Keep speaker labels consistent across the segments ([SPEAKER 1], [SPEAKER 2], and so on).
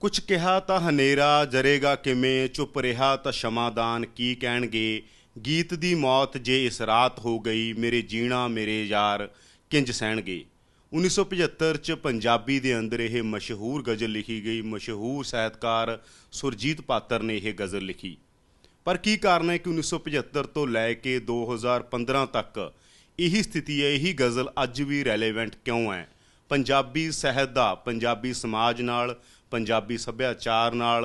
[SPEAKER 1] ਕੁਛ ਕਿਹਾ ਤਾਂ ਹਨੇਰਾ ਜਰੇਗਾ ਕਿਵੇਂ? ਚੁੱਪ ਰਿਹਾ ਤਾਂ ਸ਼ਮਾਦਾਨ ਕੀ ਕਹਿਣਗੇ? ਗੀਤ ਦੀ ਮੌਤ ਜੇ ਇਸ ਰਾਤ ਹੋ ਗਈ, ਮੇਰੇ ਜੀਣਾ ਮੇਰੇ ਯਾਰ ਕਿੰਜ ਸਹਿਣਗੇ? 1975 ਚ ਪੰਜਾਬੀ ਦੇ ਅੰਦਰ ਇਹ ਮਸ਼ਹੂਰ ਗਜ਼ਲ ਲਿਖੀ ਗਈ। ਮਸ਼ਹੂਰ ਸਾਹਿਤਕਾਰ ਸੁਰਜੀਤ ਪਾਤਰ ਨੇ ਇਹ ਗਜ਼ਲ ਲਿਖੀ। ਪਰ ਕੀ ਕਾਰਨ ਹੈ ਕਿ 1975 ਤੋਂ ਲੈ ਕੇ 2015 ਤੱਕ ਇਹੀ ਸਥਿਤੀ ਹੈ? ਇਹੀ ਗਜ਼ਲ ਅੱਜ ਵੀ ਰੈਲੇਵੈਂਟ ਕਿਉਂ ਹੈ? ਪੰਜਾਬੀ ਸਾਹਿਤ ਦਾ, ਪੰਜਾਬੀ ਸਮਾਜ ਨਾਲ ਪੰਜਾਬੀ ਸੱਭਿਆਚਾਰ ਨਾਲ,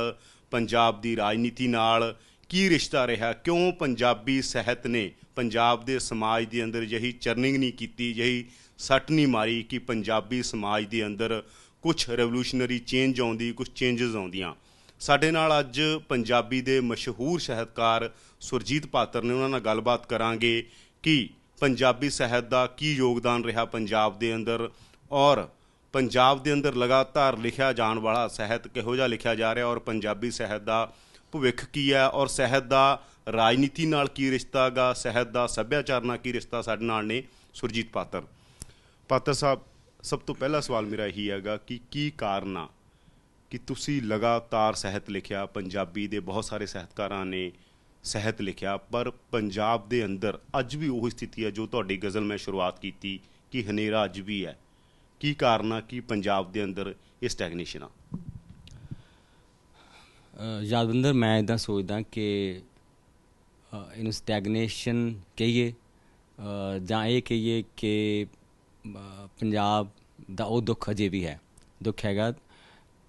[SPEAKER 1] ਪੰਜਾਬ ਦੀ ਰਾਜਨੀਤੀ ਨਾਲ ਕੀ ਰਿਸ਼ਤਾ ਰਿਹਾ? ਕਿਉਂ ਪੰਜਾਬੀ ਸਾਹਿਤ ਨੇ ਪੰਜਾਬ ਦੇ ਸਮਾਜ ਦੇ ਅੰਦਰ ਯਹੀ ਚਰਨਿੰਗ ਨਹੀਂ ਕੀਤੀ ਯਹੀ ਸੱਟ ਨਹੀਂ ਮਾਰੀ ਕਿ ਪੰਜਾਬੀ ਸਮਾਜ ਦੇ ਅੰਦਰ ਕੁਝ ਰੈਵੋਲੂਸ਼ਨਰੀ ਚੇਂਜ ਆਉਂਦੀ ਕੁਝ ਚੇਂਜਸ ਆਉਂਦੀਆਂ? ਸਾਡੇ ਨਾਲ ਅੱਜ ਪੰਜਾਬੀ ਦੇ ਮਸ਼ਹੂਰ ਸਾਹਿਤਕਾਰ ਸੁਰਜੀਤ ਪਾਤਰ ਨੇ ਉਹਨਾਂ ਨਾਲ ਗੱਲਬਾਤ ਕਰਾਂਗੇ ਕਿ ਪੰਜਾਬੀ ਸਾਹਿਤ ਦਾ ਕੀ ਯੋਗਦਾਨ ਰਿਹਾ ਪੰਜਾਬ ਦੇ ਅੰਦਰ ਔਰ ਪੰਜਾਬ ਦੇ ਅੰਦਰ ਲਗਾਤਾਰ ਲਿਖਿਆ ਜਾਣ ਵਾਲਾ ਸਾਹਿਤ ਕਿਹੋ ਜਿਹਾ ਲਿਖਿਆ ਜਾ ਰਿਹਾ ਔਰ ਪੰਜਾਬੀ ਸਾਹਿਤ ਦਾ ਭਵਿੱਖ ਕੀ ਹੈ ਔਰ ਸਾਹਿਤ ਦਾ ਰਾਜਨੀਤੀ ਨਾਲ ਕੀ ਰਿਸ਼ਤਾ ਹੈਗਾ ਸਾਹਿਤ ਦਾ ਸੱਭਿਆਚਾਰ ਨਾਲ ਕੀ ਰਿਸ਼ਤਾ ਸਾਡੇ ਨਾਲ ਨੇ? ਸੁਰਜੀਤ ਪਾਤਰ। ਪਾਤਰ ਸਾਹਿਬ, ਸਭ ਤੋਂ ਪਹਿਲਾ ਸਵਾਲ ਮੇਰਾ ਇਹੀ ਹੈਗਾ ਕਿ ਕੀ ਕਾਰਨ ਆ ਕਿ ਤੁਸੀਂ ਲਗਾਤਾਰ ਸਾਹਿਤ ਲਿਖਿਆ, ਪੰਜਾਬੀ ਦੇ ਬਹੁਤ ਸਾਰੇ ਸਾਹਿਤਕਾਰਾਂ ਨੇ ਸਾਹਿਤ ਲਿਖਿਆ, ਪਰ ਪੰਜਾਬ ਦੇ ਅੰਦਰ ਅੱਜ ਵੀ ਉਹੀ ਸਥਿਤੀ ਹੈ ਜੋ ਤੁਹਾਡੀ ਗਜ਼ਲ ਮੈਂ ਸ਼ੁਰੂਆਤ ਕੀਤੀ ਕਿ ਹਨੇਰਾ ਅੱਜ ਵੀ ਹੈ। ਕੀ ਕਾਰਨ ਆ, ਕਿ ਪੰਜਾਬ ਦੇ ਅੰਦਰ ਇਹ ਸਟੈਗਨੇਸ਼ਨ ਆ?
[SPEAKER 2] ਯਾਦਵਿੰਦਰ, ਮੈਂ ਇਦਾਂ ਸੋਚਦਾ ਕਿ ਇਹਨੂੰ ਸਟੈਗਨੇਸ਼ਨ ਕਹੀਏ ਜਾਂ ਇਹ ਕਹੀਏ ਕਿ ਪੰਜਾਬ ਦਾ ਉਹ ਦੁੱਖ ਅਜੇ ਵੀ ਹੈ। ਦੁੱਖ ਹੈਗਾ,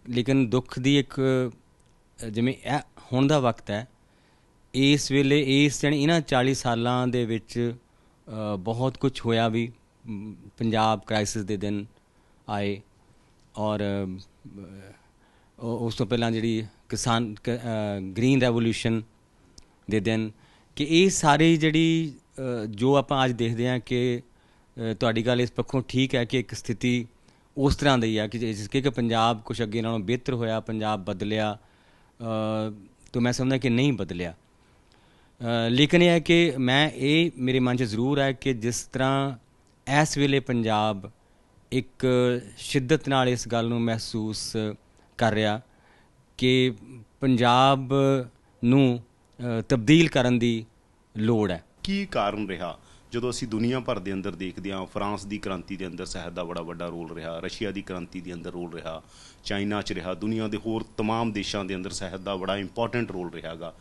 [SPEAKER 2] ਲੇਕਿਨ ਦੁੱਖ ਦੀ ਇੱਕ, ਜਿਵੇਂ ਇਹ ਹੁਣ ਦਾ ਵਕਤ ਹੈ, ਇਸ ਵੇਲੇ ਇਸ ਜਾਣੀ ਇਹਨਾਂ 40 ਸਾਲਾਂ ਦੇ ਵਿੱਚ ਬਹੁਤ ਕੁਝ ਹੋਇਆ ਵੀ ਪੰਜਾਬ ਕ੍ਰਾਈਸਿਸ ਦੇ ਦਿਨ ਆਏ ਔਰ ਉਸ ਤੋਂ ਪਹਿਲਾਂ ਜਿਹੜੀ ਕਿਸਾਨ ਗ੍ਰੀਨ ਰੈਵੋਲੂਸ਼ਨ ਦੇ ਦਿਨ ਕਿ ਇਹ ਸਾਰੀ ਜਿਹੜੀ ਜੋ ਆਪਾਂ ਅੱਜ ਦੇਖਦੇ ਹਾਂ ਕਿ ਤੁਹਾਡੀ ਗੱਲ ਇਸ ਪੱਖੋਂ ਠੀਕ ਹੈ ਕਿ ਇੱਕ ਸਥਿਤੀ ਉਸ ਤਰ੍ਹਾਂ ਦੀ ਆ ਕਿ ਜਿਸ ਕਿ ਪੰਜਾਬ ਕੁਝ ਅੱਗੇ ਨਾਲੋਂ ਬਿਹਤਰ ਹੋਇਆ ਪੰਜਾਬ ਬਦਲਿਆ ਅ, ਤਾਂ ਮੈਂ ਸਮਝਦਾ ਕਿ ਨਹੀਂ ਬਦਲਿਆ। ਲੇਕਿਨ ਇਹ ਹੈ ਕਿ ਮੈਂ ਇਹ ਮੇਰੇ ਮਨ 'ਚ ਜ਼ਰੂਰ ਹੈ ਕਿ ਜਿਸ ਤਰ੍ਹਾਂ ਇਸ ਵੇਲੇ ਪੰਜਾਬ ਇੱਕ ਸ਼ਿੱਦਤ ਨਾਲ ਇਸ ਗੱਲ ਨੂੰ ਮਹਿਸੂਸ ਕਰ ਰਿਹਾ ਕਿ ਪੰਜਾਬ ਨੂੰ ਅ, ਤਬਦੀਲ ਕਰਨ ਦੀ ਲੋੜ ਹੈ
[SPEAKER 1] ਕੀ ਕਾਰਨ ਰਿਹਾ ਜਦੋਂ ਅਸੀਂ ਦੁਨੀਆ ਭਰ ਦੇ ਅੰਦਰ ਦੇਖਦੇ ਹਾਂ ਫਰਾਂਸ ਦੀ ਕ੍ਰਾਂਤੀ ਦੇ ਅੰਦਰ ਸਾਹਿਤ ਦਾ ਬੜਾ ਵੱਡਾ ਰੋਲ ਰਿਹਾ ਰਸ਼ੀਆ ਦੀ ਕ੍ਰਾਂਤੀ ਦੇ ਅੰਦਰ ਰੋਲ ਰਿਹਾ ਚਾਈਨਾ 'ਚ ਰਿਹਾ ਦੁਨੀਆ ਦੇ ਹੋਰ तमाम ਦੇਸ਼ਾਂ ਦੇ ਅੰਦਰ ਸਾਹਿਤ ਦਾ ਬੜਾ ਇੰਪੋਰਟੈਂਟ ਰੋਲ ਰਿਹਾਗਾ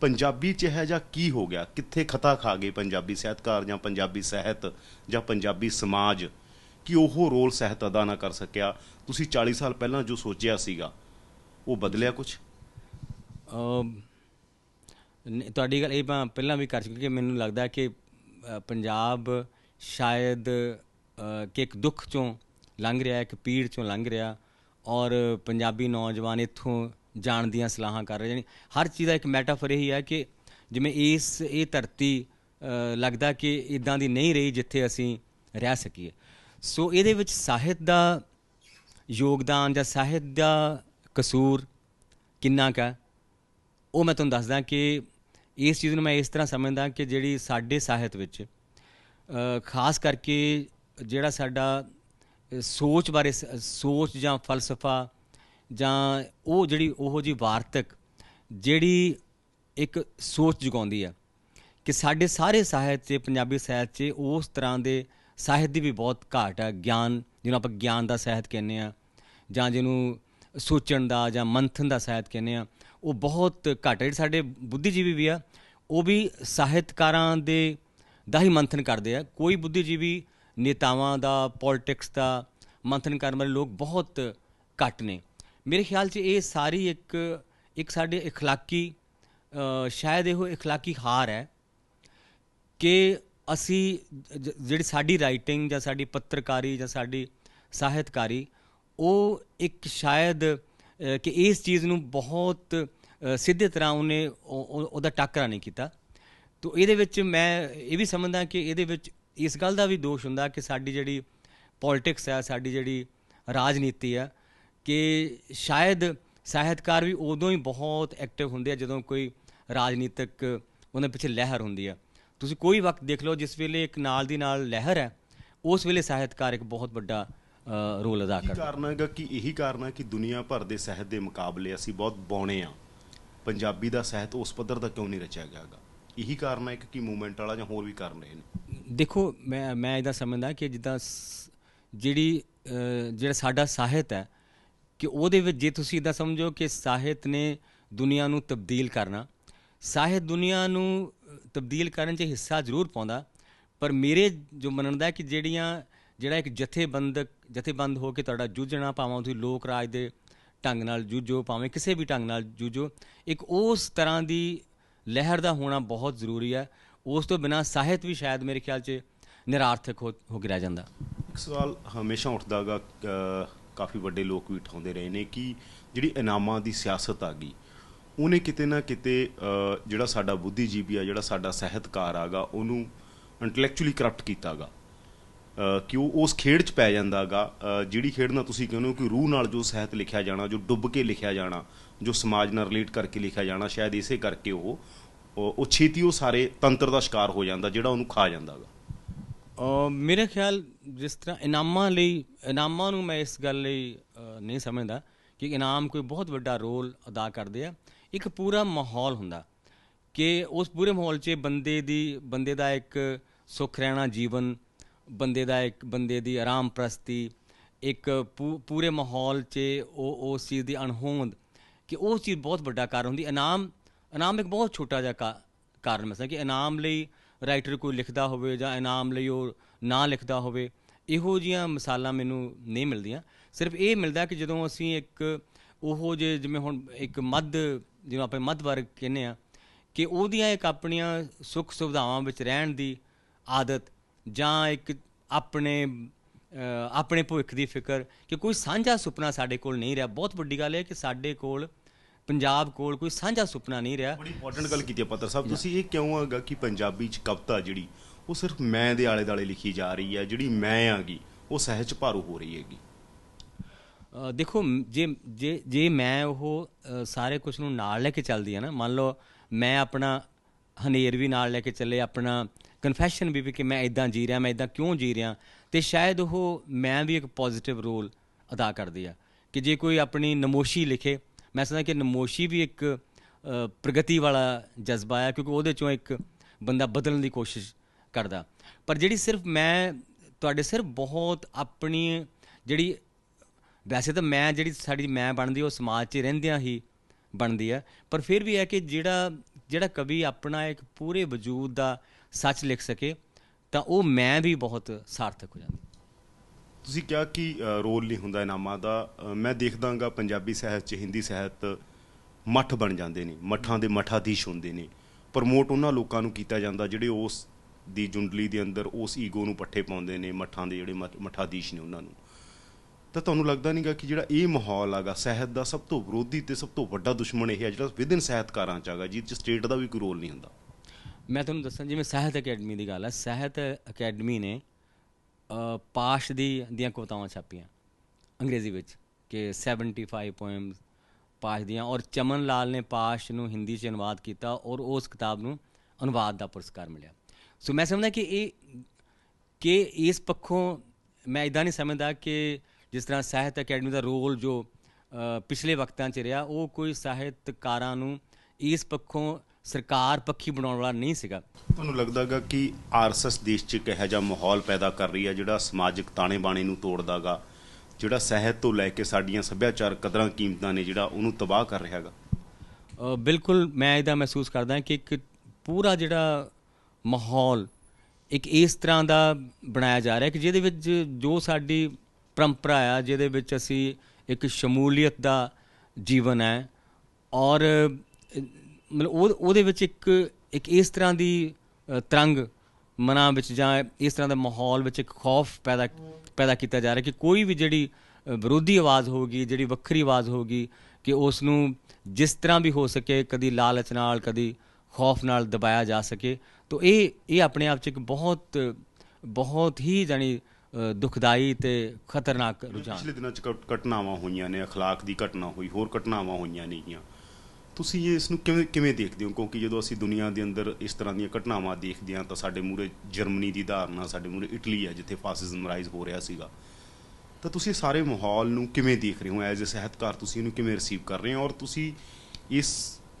[SPEAKER 1] ਪੰਜਾਬੀ 'ਚ ਇਹ ਜਾਂ ਕੀ ਹੋ ਗਿਆ ਕਿੱਥੇ ਖਤਾ ਖਾ ਗਏ ਪੰਜਾਬੀ ਸਾਹਿਤਕਾਰ ਜਾਂ ਪੰਜਾਬੀ ਸਾਹਿਤ ਜਾਂ ਪੰਜਾਬੀ ਸਮਾਜ ਕਿ ਉਹ ਰੋਲ ਸਾਹਿਤ ਅਦਾ ਨਾ ਕਰ ਸਕਿਆ। ਤੁਸੀਂ 40 ਸਾਲ ਪਹਿਲਾਂ ਜੋ ਸੋਚਿਆ ਸੀਗਾ, ਉਹ ਬਦਲਿਆ ਕੁਝ
[SPEAKER 2] ਤੁਹਾਡੀ ਗੱਲ ਇਹ ਮੈਂ ਪਹਿਲਾਂ ਵੀ ਕਰ ਚੁੱਕੀ ਕਿ ਮੈਨੂੰ ਲੱਗਦਾ ਕਿ ਪੰਜਾਬ ਸ਼ਾਇਦ ਕਿ ਇੱਕ ਦੁੱਖ ਚੋਂ ਲੰਘ ਰਿਹਾ ਇੱਕ ਪੀੜ ਚੋਂ ਲੰਘ ਰਿਹਾ ਔਰ ਪੰਜਾਬੀ ਨੌਜਵਾਨ ਇੱਥੋਂ ਜਾਣ ਦੀਆਂ ਸਲਾਹਾਂ ਕਰ ਰਹੇ ਜਾਨੀ ਹਰ ਚੀਜ਼ ਦਾ ਇੱਕ ਮੈਟਾਫਰ ਇਹੀ ਹੈ ਕਿ ਜਿਵੇਂ ਇਸ, ਇਹ ਧਰਤੀ ਲੱਗਦਾ ਕਿ ਇਦਾਂ ਦੀ ਨਹੀਂ ਰਹੀ ਜਿੱਥੇ ਅਸੀਂ ਰਹਿ ਸਕੀਏ। ਸੋ ਇਹਦੇ ਵਿੱਚ ਸਾਹਿਤ ਦਾ ਯੋਗਦਾਨ ਜਾਂ ਸਾਹਿਤ ਦਾ ਕਸੂਰ ਕਿੰਨਾ ਕੁ ਉਹ ਮੈਂ ਤੁਹਾਨੂੰ ਦੱਸਦਾ ਕਿ ਇਸ ਚੀਜ਼ ਨੂੰ ਮੈਂ ਇਸ ਤਰ੍ਹਾਂ ਸਮਝਦਾ ਕਿ ਜਿਹੜੀ ਸਾਡੇ ਸਾਹਿਤ ਵਿੱਚ ਖਾਸ ਕਰਕੇ ਜਿਹੜਾ ਸਾਡਾ ਸੋਚ ਬਾਰੇ ਸੋਚ ਜਾਂ ਫਲਸਫਾ ਜਾਂ ਉਹ ਜਿਹੜੀ ਉਹੋ ਜੀ ਵਾਰਤਕ ਜਿਹੜੀ ਇੱਕ ਸੋਚ ਜਗਾਉਂਦੀ ਹੈ ਕਿ ਸਾਡੇ ਸਾਰੇ ਸਾਹਿਤ 'ਚ ਪੰਜਾਬੀ ਸਾਹਿਤ 'ਚ ਉਸ ਤਰ੍ਹਾਂ ਦੇ ਸਾਹਿਤ ਦੀ ਵੀ ਬਹੁਤ ਘਾਟ ਹੈ ਗਿਆਨ ਜਿਹਨੂੰ ਆਪਾਂ ਗਿਆਨ ਦਾ ਸਾਹਿਤ ਕਹਿੰਦੇ ਆ ਜਾਂ ਜਿਹਨੂੰ ਸੋਚਣ ਦਾ ਜਾਂ ਮੰਥਨ ਦਾ ਸਾਹਿਤ ਕਹਿੰਦੇ ਆ ਉਹ ਬਹੁਤ ਘੱਟ ਹੈ ਜਿਹੜੇ ਸਾਡੇ ਬੁੱਧੀਜੀਵੀ ਵੀ ਆ ਉਹ ਵੀ ਸਾਹਿਤਕਾਰਾਂ ਦੇ ਦਾ ਹੀ ਮੰਥਨ ਕਰਦੇ ਆ ਕੋਈ ਬੁੱਧੀਜੀਵੀ ਨੇਤਾਵਾਂ ਦਾ ਪੋਲਿਟਿਕਸ ਦਾ ਮੰਥਨ ਕਰਨ ਵਾਲੇ ਲੋਕ ਬਹੁਤ ਘੱਟ ਨੇ ਮੇਰੇ ਖਿਆਲ 'ਚ ਇਹ ਸਾਰੀ ਇੱਕ ਇੱਕ ਸਾਡੇ اخلاقی ਅ, ਸ਼ਾਇਦ ਇਹੋ اخلاقی ਹਾਰ ਹੈ ਕਿ ਅਸੀਂ ਜ- ਜਿਹੜੀ ਸਾਡੀ ਰਾਈਟਿੰਗ ਜਾਂ ਸਾਡੀ ਪੱਤਰਕਾਰੀ ਜਾਂ ਸਾਡੀ ਸਾਹਿਤਕਾਰੀ, ਉਹ ਇੱਕ ਸ਼ਾਇਦ ਕਿ ਇਸ ਚੀਜ਼ ਨੂੰ ਬਹੁਤ ਸਿੱਧੇ ਤਰ੍ਹਾਂ ਉਹਨੇ ਉਹ- ਉਹਦਾ ਟਾਕਰਾ ਨਹੀਂ ਕੀਤਾ। ਤੋ ਇਹਦੇ ਵਿੱਚ ਮੈਂ ਇਹ ਵੀ ਸਮਝਦਾ ਕਿ ਇਹਦੇ ਵਿੱਚ ਇਸ ਗੱਲ ਦਾ ਵੀ ਦੋਸ਼ ਹੁੰਦਾ ਕਿ ਸਾਡੀ ਜਿਹੜੀ ਪੋਲਿਟਿਕਸ ਹੈ, ਸਾਡੀ ਜਿਹੜੀ ਰਾਜਨੀਤੀ ਹੈ, ਕਿ ਸ਼ਾਇਦ ਸਾਹਿਤਕਾਰ ਵੀ ਉਦੋਂ ਹੀ ਬਹੁਤ ਐਕਟਿਵ ਹੁੰਦੇ ਆ ਜਦੋਂ ਕੋਈ ਰਾਜਨੀਤਿਕ ਉਹਨਾਂ ਪਿੱਛੇ ਲਹਿਰ ਹੁੰਦੀ ਆ। ਤੁਸੀਂ ਕੋਈ ਵਕਤ ਦੇਖ ਲਓ ਜਿਸ ਵੇਲੇ ਇੱਕ ਨਾਲ ਦੀ ਨਾਲ ਲਹਿਰ ਹੈ ਉਸ ਵੇਲੇ ਸਾਹਿਤਕਾਰ ਇੱਕ ਬਹੁਤ ਵੱਡਾ ਰੋਲ ਅਦਾ ਕਰਦਾ।
[SPEAKER 1] ਕਾਰਨ ਹੈਗਾ ਕਿ ਇਹੀ ਕਾਰਨ ਹੈ ਕਿ ਦੁਨੀਆ ਭਰ ਦੇ ਸਾਹਿਤ ਦੇ ਮੁਕਾਬਲੇ ਅਸੀਂ ਬਹੁਤ ਬੌਣੇ ਆ ਪੰਜਾਬੀ ਦਾ ਸਾਹਿਤ ਉਸ ਪੱਧਰ ਦਾ ਕਿਉਂ ਨਹੀਂ ਰਚਿਆ ਗਿਆਗਾ ਇਹੀ ਕਾਰਨ ਹੈ ਕਿ ਮੂਵਮੈਂਟ ਵਾਲਾ ਜਾਂ ਹੋਰ ਵੀ ਕਾਰਨ ਰਹੇ ਨੇ।
[SPEAKER 2] ਦੇਖੋ ਮੈਂ ਮੈਂ ਇਹਦਾ ਸਮਝਦਾ ਕਿ ਜਿੱਦਾਂ ਜਿਹੜੀ ਜਿਹੜਾ ਸਾਡਾ ਸਾਹਿਤ ਹੈ ਕਿ ਉਹਦੇ ਵਿੱਚ ਜੇ ਤੁਸੀਂ ਇਦਾਂ ਸਮਝੋ ਕਿ ਸਾਹਿਤ ਨੇ ਦੁਨੀਆ ਨੂੰ ਤਬਦੀਲ ਕਰਨਾ ਸਾਹਿਤ ਦੁਨੀਆ ਨੂੰ ਤਬਦੀਲ ਕਰਨ 'ਚ ਹਿੱਸਾ ਜ਼ਰੂਰ ਪਾਉਂਦਾ, ਪਰ ਮੇਰੇ ਜੋ ਮੰਨਣ ਦਾ ਕਿ ਜਿਹੜੀਆਂ, ਜਿਹੜਾ ਇੱਕ ਜਥੇਬੰਦਕ, ਜਥੇਬੰਦ ਹੋ ਕੇ ਤੁਹਾਡਾ ਜੂਝਣਾ ਭਾਵੇਂ ਤੁਸੀਂ ਲੋਕ ਰਾਜ ਦੇ ਢੰਗ ਨਾਲ ਜੂਝੋ, ਭਾਵੇਂ ਕਿਸੇ ਵੀ ਢੰਗ ਨਾਲ ਜੂਝੋ, ਇੱਕ ਉਸ ਤਰ੍ਹਾਂ ਦੀ ਲਹਿਰ ਦਾ ਹੋਣਾ ਬਹੁਤ ਜ਼ਰੂਰੀ ਹੈ। ਉਸ ਤੋਂ ਬਿਨਾ ਸਾਹਿਤ ਵੀ ਸ਼ਾਇਦ ਮੇਰੇ ਖਿਆਲ 'ਚ ਨਿਰਾਰਥਕ ਹੋ ਹੋ ਕੇ ਰਹਿ ਜਾਂਦਾ।
[SPEAKER 1] ਇੱਕ ਸਵਾਲ ਹਮੇਸ਼ਾ ਉੱਠਦਾਗਾ ਕਾਫੀ ਵੱਡੇ ਲੋਕ ਵੀ ਉਠਾਉਂਦੇ ਰਹੇ ਨੇ ਕਿ ਜਿਹੜੀ ਇਨਾਮਾਂ ਦੀ ਸਿਆਸਤ ਆ ਗਈ ਉਹਨੇ ਕਿਤੇ ਨਾ ਕਿਤੇ ਜਿਹੜਾ ਸਾਡਾ ਬੁੱਧੀਜੀਵੀ ਆ ਜਿਹੜਾ ਸਾਡਾ ਸਾਹਿਤਕਾਰ ਆਗਾ ਉਹਨੂੰ ਇੰਟੈਲੈਕਚੁਅਲੀ ਕਰਪਟ ਕੀਤਾਗਾ। ਅ, ਕਿ ਉਹ ਉਸ ਖੇਡ 'ਚ ਪੈ ਜਾਂਦਾਗਾ ਅ, ਜਿਹੜੀ ਖੇਡ ਨਾਲ ਤੁਸੀਂ ਕਹਿੰਦੇ ਹੋ ਕਿ ਰੂਹ ਨਾਲ ਜੋ ਸਾਹਿਤ ਲਿਖਿਆ ਜਾਣਾ ਜੋ ਡੁੱਬ ਕੇ ਲਿਖਿਆ ਜਾਣਾ ਜੋ ਸਮਾਜ ਨਾਲ ਰਿਲੇਟ ਕਰਕੇ ਲਿਖਿਆ ਜਾਣਾ ਸ਼ਾਇਦ ਇਸੇ ਕਰਕੇ ਉਹ ਉਹ ਛੇਤੀ ਉਹ ਸਾਰੇ ਤੰਤਰ ਦਾ ਸ਼ਿਕਾਰ ਹੋ ਜਾਂਦਾ ਜਿਹੜਾ ਉਹਨੂੰ ਖਾ ਜਾਂਦਾਗਾ।
[SPEAKER 2] ਅ, ਮੇਰੇ ਖਿਆਲ ਜਿਸ ਤਰ੍ਹਾਂ ਇਨਾਮਾਂ ਲਈ ਇਨਾਮਾਂ ਨੂੰ ਮੈਂ ਇਸ ਗੱਲ ਲਈ ਨਹੀਂ ਸਮਝਦਾ ਕਿ ਇਨਾਮ ਕੋਈ ਬਹੁਤ ਵੱਡਾ ਰੋਲ ਅਦਾ ਕਰਦੇ ਆ। ਇੱਕ ਪੂਰਾ ਮਾਹੌਲ ਹੁੰਦਾ ਕਿ ਉਸ ਪੂਰੇ ਮਾਹੌਲ 'ਚ ਬੰਦੇ ਦੀ, ਬੰਦੇ ਦਾ ਇੱਕ ਸੁਖ ਰਹਿਣਾ ਜੀਵਨ, ਬੰਦੇ ਦਾ ਇੱਕ, ਬੰਦੇ ਦੀ ਆਰਾਮ ਪ੍ਰਸਤੀ, ਇੱਕ ਪੂ- ਪੂਰੇ ਮਾਹੌਲ 'ਚ ਉਹ, ਉਸ ਚੀਜ਼ ਦੀ ਅਣਹੋਂਦ ਕਿ ਉਹ ਚੀਜ਼ ਬਹੁਤ ਵੱਡਾ ਕਾਰਨ ਹੁੰਦੀ। ਇਨਾਮ ਇਨਾਮ ਇੱਕ ਬਹੁਤ ਛੋਟਾ ਜਿਹਾ ਕਾ- ਕਾਰਨ ਮਸਲਾ ਕਿ ਇਨਾਮ ਲਈ ਰਾਈਟਰ ਕੋਈ ਲਿਖਦਾ ਹੋਵੇ ਜਾਂ ਇਨਾਮ ਲਈ ਉਹ ਨਾ ਲਿਖਦਾ ਹੋਵੇ, ਇਹੋ ਜੀਆਂ ਮਿਸਾਲਾਂ ਮੈਨੂੰ ਨਹੀਂ ਮਿਲਦੀਆਂ। ਸਿਰਫ ਇਹ ਮਿਲਦਾ ਕਿ ਜਦੋਂ ਅਸੀਂ ਇੱਕ, ਉਹੋ ਜੇ ਜਿਵੇਂ ਹੁਣ ਇੱਕ ਮੱਧ ਜਿਵੇਂ ਆਪਾਂ ਮੱਧ ਵਰਗ ਕਹਿੰਦੇ ਆ ਕਿ ਉਹਦੀਆਂ ਇੱਕ ਆਪਣੀਆਂ ਸੁੱਖ ਸੁਵਿਧਾਵਾਂ ਵਿੱਚ ਰਹਿਣ ਦੀ ਆਦਤ ਜਾਂ ਇੱਕ ਆਪਣੇ ਆਪਣੇ ਭਵਿੱਖ ਦੀ ਫਿਕਰ ਕਿ ਕੋਈ ਸਾਂਝਾ ਸੁਪਨਾ ਸਾਡੇ ਕੋਲ ਨਹੀਂ ਰਿਹਾ। ਬਹੁਤ ਵੱਡੀ ਗੱਲ ਹੈ ਕਿ ਸਾਡੇ ਕੋਲ, ਪੰਜਾਬ ਕੋਲ ਕੋਈ ਸਾਂਝਾ ਸੁਪਨਾ ਨਹੀਂ ਰਿਹਾ।
[SPEAKER 1] ਬੜੀ ਇੰਪੋਰਟੈਂਟ ਗੱਲ ਕੀਤੀ ਹੈ ਪੱਤਰ ਸਾਹਿਬ। ਤੁਸੀਂ ਇਹ ਕਿਉਂ ਹੈਗਾ ਕਿ ਪੰਜਾਬੀ ਚ ਕਵਿਤਾ ਜਿਹੜੀ, ਉਹ ਸਿਰਫ ਮੈਂ ਦੇ ਆਲੇ ਦਾਲੇ ਲਿਖੀ ਜਾ ਰਹੀ ਹੈ, ਜਿਹੜੀ ਮੈਂ ਆਗੀ, ਉਹ ਸਹਿਜ ਭਾਰੂ ਹੋ ਰਹੀ ਹੈਗੀ।
[SPEAKER 2] ਦੇਖੋ, ਜੇ ਜੇ ਜੇ ਮੈਂ ਉਹ ਸਾਰੇ ਕੁਝ ਨੂੰ ਨਾਲ ਲੈ ਕੇ ਚੱਲਦੀ ਆ ਨਾ, ਮੰਨ ਲਓ ਮੈਂ ਆਪਣਾ ਹਨੇਰ ਵੀ ਨਾਲ ਲੈ ਕੇ ਚੱਲੇ, ਆਪਣਾ ਕਨਫੈਸ਼ਨ ਵੀ ਵੀ ਕਿ ਮੈਂ ਇਦਾਂ ਜੀ ਰਿਹਾ, ਮੈਂ ਇਦਾਂ ਕਿਉਂ ਜੀ ਰਿਹਾ, ਤੇ ਸ਼ਾਇਦ ਉਹ ਮੈਂ ਵੀ ਇੱਕ ਪੋਜ਼ਿਟਿਵ ਰੋਲ ਅਦਾ ਕਰਦੀ ਆ। ਕਿ ਜੇ ਕੋਈ ਆਪਣੀ ਨਮੋਸ਼ੀ ਲਿਖੇ, ਮੈਂ ਸਮਝਦਾ ਕਿ ਨਮੋਸ਼ੀ ਵੀ ਇੱਕ ਪ੍ਰਗਤੀ ਵਾਲਾ ਜਜ਼ਬਾ ਆ, ਕਿਉਂਕਿ ਉਹਦੇ ਚੋਂ ਇੱਕ ਬੰਦਾ ਬਦਲਣ ਦੀ ਕੋਸ਼ਿਸ਼ ਕਰਦਾ। ਪਰ ਜਿਹੜੀ ਸਿਰਫ ਮੈਂ, ਤੁਹਾਡੇ ਸਿਰਫ ਬਹੁਤ ਆਪਣੀ ਜਿਹੜੀ ਵੈਸੇ ਤਾਂ ਮੈਂ ਜਿਹੜੀ ਸਾਡੀ ਮੈਂ ਬਣਦੀ ਉਹ ਸਮਾਜ 'ਚ ਰਹਿੰਦਿਆਂ ਹੀ ਬਣਦੀ ਹੈ ਪਰ ਫਿਰ ਵੀ ਹੈ ਕਿ ਜਿਹੜਾ ਜਿਹੜਾ ਕਵੀ ਆਪਣਾ ਇੱਕ ਪੂਰੇ ਵਜੂਦ ਦਾ ਸੱਚ ਲਿਖ ਸਕੇ ਤਾਂ ਉਹ ਮੈਂ ਵੀ ਬਹੁਤ ਸਾਰਥਕ ਹੋ ਜਾਂਦੀ।
[SPEAKER 1] ਤੁਸੀਂ ਕਿਹਾ ਕਿ ਰੋਲ ਨਹੀਂ ਹੁੰਦਾ ਇਨਾਮਾਂ ਦਾ। ਅ, ਮੈਂ ਦੇਖਦਾਗਾ ਪੰਜਾਬੀ ਸਾਹਿਤ ਚ ਹਿੰਦੀ ਸਾਹਿਤ ਮੱਠ ਬਣ ਜਾਂਦੇ ਨੇ ਮੱਠਾਂ ਦੇ ਮਠਾਧੀਸ਼ ਹੁੰਦੇ ਨੇ। ਪ੍ਰਮੋਟ ਉਹਨਾਂ ਲੋਕਾਂ ਨੂੰ ਕੀਤਾ ਜਾਂਦਾ ਜਿਹੜੇ ਉਸ ਦੀ ਜੁੰਡਲੀ ਦੇ ਅੰਦਰ ਉਸ ਈਗੋ ਨੂੰ ਪੱਠੇ ਪਾਉਂਦੇ ਨੇ ਮੱਠਾਂ ਦੇ ਜਿਹੜੇ ਮਠ- ਮਠਾਧੀਸ਼ ਨੇ ਉਹਨਾਂ ਨੂੰ। ਤਾਂ ਤੁਹਾਨੂੰ ਲੱਗਦਾ ਨਹੀਂਗਾ ਕਿ ਜਿਹੜਾ ਇਹ ਮਾਹੌਲ ਹੈਗਾ ਸਾਹਿਤ ਦਾ ਸਭ ਤੋਂ ਵਿਰੋਧੀ ਤੇ ਸਭ ਤੋਂ ਵੱਡਾ ਦੁਸ਼ਮਣ ਇਹ ਹੈ ਜਿਹੜਾ ਵਿਦਿਨ ਸਾਹਿਤਕਾਰਾਂ ਚ ਹੈਗਾ ਜਿਹਦੇ ਚ ਸਟੇਟ ਦਾ ਵੀ ਕੋਈ ਰੋਲ ਨਹੀਂ ਹੁੰਦਾ।
[SPEAKER 2] ਮੈਂ ਤੁਹਾਨੂੰ ਦੱਸਾਂ, ਜਿਵੇਂ ਸਾਹਿਤ ਅਕੈਡਮੀ ਦੀ ਗੱਲ ਹੈ ਸਾਹਿਤ ਅਕੈਡਮੀ ਨੇ ਪਾਸ਼ ਦੀ, ਦੀਆਂ ਕਵਿਤਾਵਾਂ ਛਾਪੀਆਂ, ਅੰਗਰੇਜ਼ੀ ਵਿੱਚ, ਕਿ 75 ਪੋਇਮਸ ਪਾਸ਼ ਦੀਆਂ, ਔਰ ਚਮਨ ਲਾਲ ਨੇ ਪਾਸ਼ ਨੂੰ ਹਿੰਦੀ 'ਚ ਅਨੁਵਾਦ ਕੀਤਾ, ਔਰ ਉਸ ਕਿਤਾਬ ਨੂੰ ਅਨੁਵਾਦ ਦਾ ਪੁਰਸਕਾਰ ਮਿਲਿਆ। ਸੋ ਮੈਂ ਸਮਝਦਾ ਕਿ ਇਹ, ਕਿ ਇਸ ਪੱਖੋਂ ਮੈਂ ਇਦਾਂ ਨਹੀਂ ਸਮਝਦਾ ਕਿ ਜਿਸ ਤਰ੍ਹਾਂ ਸਾਹਿਤ ਅਕੈਡਮੀ ਦਾ ਰੋਲ ਜੋ ਪਿਛਲੇ ਵਕਤਾਂ 'ਚ ਰਿਹਾ ਉਹ ਕੋਈ ਸਾਹਿਤਕਾਰਾਂ ਨੂੰ ਇਸ ਪੱਖੋਂ ਸਰਕਾਰ ਪੱਖੀ ਬਣਾਉਣ ਵਾਲਾ ਨਹੀਂ ਸੀਗਾ।
[SPEAKER 1] ਤੁਹਾਨੂੰ ਲੱਗਦਾਗਾ ਕਿ ਆਰਐਸਐਸ ਦੇਸ਼ 'ਚ ਇੱਕ ਇਹੋ ਜਿਹਾ ਮਾਹੌਲ ਪੈਦਾ ਕਰ ਰਹੀ ਹੈ ਜਿਹੜਾ ਸਮਾਜਿਕ ਤਾਣੇ ਬਾਣੇ ਨੂੰ ਤੋੜਦਾਗਾ ਜਿਹੜਾ ਸਾਹਿਤ ਤੋਂ ਲੈ ਕੇ ਸਾਡੀਆਂ ਸੱਭਿਆਚਾਰ ਕਦਰਾਂ ਕੀਮਤਾਂ ਨੇ ਜਿਹੜਾ ਉਹਨੂੰ ਤਬਾਹ ਕਰ ਰਿਹਾ ਹੈਗਾ?
[SPEAKER 2] ਬਿਲਕੁਲ ਮੈਂ ਇਹਦਾ ਮਹਿਸੂਸ ਕਰਦਾ ਕਿ ਇੱਕ ਪੂਰਾ ਜਿਹੜਾ ਮਾਹੌਲ ਇੱਕ ਇਸ ਤਰ੍ਹਾਂ ਦਾ ਬਣਾਇਆ ਜਾ ਰਿਹਾ ਕਿ ਜਿਹਦੇ ਵਿੱਚ ਜੋ ਸਾਡੀ ਪਰੰਪਰਾ ਆ, ਜਿਹਦੇ ਵਿੱਚ ਅਸੀਂ ਇੱਕ ਸ਼ਮੂਲੀਅਤ ਦਾ ਜੀਵਨ ਹੈ ਔਰ, ਮਤਲਬ ਉਹ, ਉਹਦੇ ਵਿੱਚ ਇੱਕ ਇੱਕ ਇਸ ਤਰ੍ਹਾਂ ਦੀ ਤਰੰਗ ਮਨਾਂ ਵਿੱਚ ਜਾਂ ਇਸ ਤਰ੍ਹਾਂ ਦਾ ਮਾਹੌਲ ਵਿੱਚ ਇੱਕ ਖੌਫ ਪੈਦਾ ਪੈਦਾ ਕੀਤਾ ਜਾ ਰਿਹਾ ਕਿ ਕੋਈ ਵੀ ਜਿਹੜੀ ਵਿਰੋਧੀ ਆਵਾਜ਼ ਹੋਊਗੀ, ਜਿਹੜੀ ਵੱਖਰੀ ਆਵਾਜ਼ ਹੋਊਗੀ, ਕਿ ਉਸ ਨੂੰ ਜਿਸ ਤਰ੍ਹਾਂ ਵੀ ਹੋ ਸਕੇ ਕਦੀ ਲਾਲਚ ਨਾਲ, ਕਦੀ ਖੌਫ ਨਾਲ ਦਬਾਇਆ ਜਾ ਸਕੇ। ਤਾਂ ਇਹ ਇਹ ਆਪਣੇ ਆਪ 'ਚ ਇੱਕ ਬਹੁਤ ਬਹੁਤ ਹੀ ਜਾਨੀ ਦੁਖਦਾਈ ਤੇ ਖਤਰਨਾਕ ਰੁਝਾਨ
[SPEAKER 1] ਪਿਛਲੇ ਦਿਨਾਂ 'ਚ ਘਟ- ਘਟਨਾਵਾਂ ਹੋਈਆਂ ਨੇ اخلاق ਦੀ ਘਟਨਾ ਹੋਈ ਹੋਰ ਘਟਨਾਵਾਂ ਹੋਈਆਂ ਨੇਗੀਆਂ ਤੁਸੀਂ ਇਹ ਇਸ ਨੂੰ ਕਿਵੇਂ ਕਿਵੇਂ ਦੇਖਦੇ ਹੋ ਕਿਉਂਕਿ ਜਦੋਂ ਅਸੀਂ ਦੁਨੀਆ ਦੇ ਅੰਦਰ ਇਸ ਤਰ੍ਹਾਂ ਦੀਆਂ ਘਟਨਾਵਾਂ ਦੇਖਦੇ ਹਾਂ ਤਾਂ ਸਾਡੇ ਮੂਰੇ ਜਰਮਨੀ ਦੀ ਧਾਰਨਾ ਸਾਡੇ ਮੂਰੇ ਇਟਲੀ ਹੈ ਜਿੱਥੇ ਫਾਸਿਜ਼ਮ ਰਾਈਜ਼ ਹੋ ਰਿਹਾ ਸੀਗਾ ਤਾਂ ਤਾਂ ਤੁਸੀਂ ਸਾਰੇ ਮਾਹੌਲ ਨੂੰ ਕਿਵੇਂ ਦੇਖ ਰਹੇ ਹੋ ਐਜ਼ ਅ ਸਾਹਿਤਕਾਰ ਤੁਸੀਂ ਇਹਨੂੰ ਕਿਵੇਂ ਰਿਸੀਵ ਕਰ ਰਹੇ ਹੋ ਔਰ ਤੁਸੀਂ ਇਸ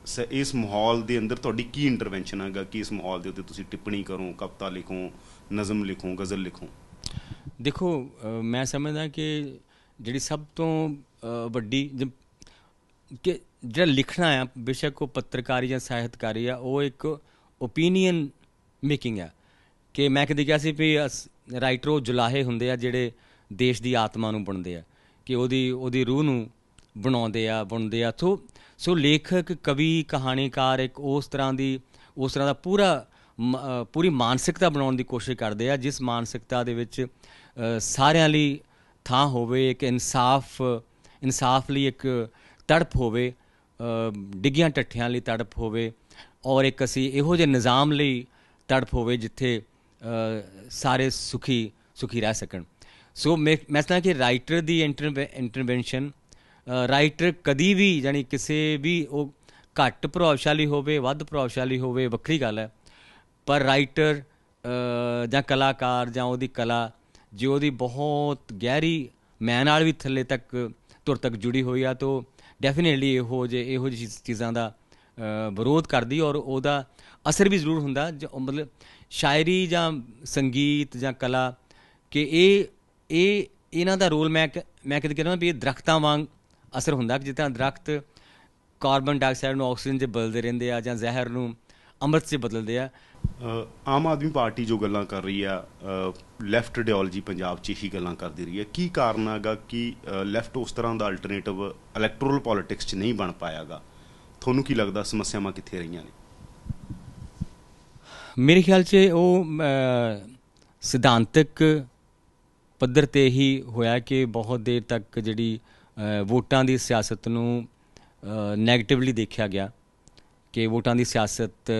[SPEAKER 1] ਸ- ਇਸ ਮਾਹੌਲ ਦੇ ਅੰਦਰ ਤੁਹਾਡੀ ਕੀ ਇੰਟਰਵੈਂਸ਼ਨ ਹੈਗਾ ਕਿ ਇਸ ਮਾਹੌਲ ਦੇ ਉੱਤੇ ਤੁਸੀਂ ਟਿੱਪਣੀ ਕਰੋ ਕਵਿਤਾ ਲਿਖੋ ਨਜ਼ਮ ਲਿਖੋ ਗਜ਼ਲ ਲਿਖੋ
[SPEAKER 2] ਦੇਖੋ ਮੈਂ ਸਮਝਦਾ ਕਿ ਜਿਹੜੀ ਸਭ ਤੋਂ ਵੱਡੀ ਕਿ ਜਿਹੜਾ ਲਿਖਣਾ ਆ, ਬੇਸ਼ੱਕ ਉਹ ਪੱਤਰਕਾਰੀ ਜਾਂ ਸਾਹਿਤਕਾਰੀ ਆ, ਉਹ ਇੱਕ ਓਪੀਨੀਅਨ ਮੇਕਿੰਗ ਆ। ਕਿ ਮੈਂ ਕਦੇ ਕਿਹਾ ਸੀ ਵੀ ਰਾਈਟਰ ਉਹ ਜੁਲਾਹੇ ਹੁੰਦੇ ਆ ਜਿਹੜੇ ਦੇਸ਼ ਦੀ ਆਤਮਾ ਨੂੰ ਬਣਦੇ ਆ, ਕਿ ਉਹਦੀ ਉਹਦੀ ਰੂਹ ਨੂੰ ਬਣਾਉਂਦੇ ਆ, ਬਣਦੇ ਆ। ਸੋ ਸੋ ਲੇਖਕ, ਕਵੀ, ਕਹਾਣੀਕਾਰ ਇੱਕ ਉਸ ਤਰ੍ਹਾਂ ਦੀ, ਉਸ ਤਰ੍ਹਾਂ ਦਾ ਪੂਰਾ ਪੂਰੀ ਮਾਨਸਿਕਤਾ ਬਣਾਉਣ ਦੀ ਕੋਸ਼ਿਸ਼ ਕਰਦੇ ਆ, ਜਿਸ ਮਾਨਸਿਕਤਾ ਦੇ ਵਿੱਚ ਸਾਰਿਆਂ ਲਈ ਥਾਂ ਹੋਵੇ, ਇੱਕ ਇਨਸਾਫ ਇਨਸਾਫ ਲਈ ਇੱਕ ਤੜਪ ਹੋਵੇ ਡਿੱਗੀਆਂ ਟੱਠਿਆਂ ਲਈ ਤੜਪ ਹੋਵੇ, ਔਰ ਇੱਕ ਅਸੀਂ ਇਹੋ ਜਿਹੇ ਨਿਜ਼ਾਮ ਲਈ ਤੜਪ ਹੋਵੇ ਜਿੱਥੇ ਸਾਰੇ ਸੁਖੀ ਸੁਖੀ ਰਹਿ ਸਕਣ। ਸੋ ਮੈਂ ਮੈਂ ਸਮਝਦਾ ਕਿ ਰਾਈਟਰ ਦੀ ਇੰਟਰਵੈਂਸ਼ਨ ਰਾਈਟਰ ਕਦੀ ਵੀ ਯਾਨੀ ਕਿਸੇ ਵੀ ਉਹ ਘੱਟ ਪ੍ਰਭਾਵਸ਼ਾਲੀ ਹੋਵੇ, ਵੱਧ ਪ੍ਰਭਾਵਸ਼ਾਲੀ ਹੋਵੇ, ਵੱਖਰੀ ਗੱਲ ਹੈ ਪਰ ਰਾਈਟਰ ਜਾਂ ਕਲਾਕਾਰ ਜਾਂ ਉਹਦੀ ਕਲਾ, ਜੇ ਉਹਦੀ ਬਹੁਤ ਗਹਿਰੀ ਮੈਂ ਨਾਲ ਵੀ ਥੱਲੇ ਤੱਕ ਤੁਰ ਤੱਕ ਜੁੜੀ ਹੋਈ ਆ, ਤਾਂ ਡੈਫੀਨਿਟਲੀ ਇਹੋ ਜਿਹੇ, ਇਹੋ ਜਿਹੀ ਚੀਜ਼ਾਂ ਦਾ ਵਿਰੋਧ ਕਰਦੀ ਔਰ ਉਹਦਾ ਅਸਰ ਵੀ ਜ਼ਰੂਰ ਹੁੰਦਾ, ਜ- ਮਤਲਬ ਸ਼ਾਇਰੀ ਜਾਂ ਸੰਗੀਤ ਜਾਂ ਕਲਾ, ਕਿ ਇਹ ਇਹ, ਇਹਨਾਂ ਦਾ ਰੋਲ ਮੈਂ ਕ- ਮੈਂ ਕਦੇ ਕਹਿੰਦਾ ਵੀ ਇਹ ਦਰਖਤਾਂ ਵਾਂਗ ਅਸਰ ਹੁੰਦਾ, ਕਿ ਜਿੱਦਾਂ ਤਰ੍ਹਾਂ ਦਰਖਤ ਕਾਰਬਨ ਡਾਈਆਕਸਾਈਡ ਨੂੰ ਆਕਸੀਜਨ 'ਚ ਬਦਲਦੇ ਰਹਿੰਦੇ ਆ ਜਾਂ ਜ਼ਹਿਰ ਨੂੰ ਅੰਮ੍ਰਿਤ 'ਚ ਬਦਲਦੇ ਆ
[SPEAKER 1] ਆਮ ਆਦਮੀ ਪਾਰਟੀ ਜੋ ਗੱਲਾਂ ਕਰ ਰਹੀ ਆ ਲੈਫਟ ਆਈਡੀਓਲੋਜੀ ਪੰਜਾਬ 'ਚ ਹੀ ਗੱਲਾਂ ਕਰਦੀ ਰਹੀ ਹੈ। ਕੀ ਕਾਰਨ ਹੈਗਾ ਕਿ ਲੈਫਟ ਉਸ ਤਰ੍ਹਾਂ ਦਾ ਅਲਟਰਨੇਟਿਵ ਇਲੈਕਟੋਰਲ ਪੋਲਿਟਿਕਸ 'ਚ ਨਹੀਂ ਬਣ ਪਾਇਆਗਾ? ਤੁਹਾਨੂੰ ਕੀ ਲੱਗਦਾ ਸਮੱਸਿਆਵਾਂ ਕਿੱਥੇ ਰਹੀਆਂ ਨੇ?
[SPEAKER 2] ਮੇਰੇ ਖਿਆਲ 'ਚ ਉਹ ਸਿਧਾਂਤਕ ਪੱਧਰ ਤੇ ਹੀ ਹੋਇਆ ਕਿ ਬਹੁਤ ਦੇਰ ਤੱਕ ਜਿਹੜੀ ਵੋਟਾਂ ਦੀ ਸਿਆਸਤ ਨੂੰ ਨੈਗੇਟਿਵਲੀ ਦੇਖਿਆ ਗਿਆ ਕਿ ਵੋਟਾਂ ਦੀ ਸਿਆਸਤ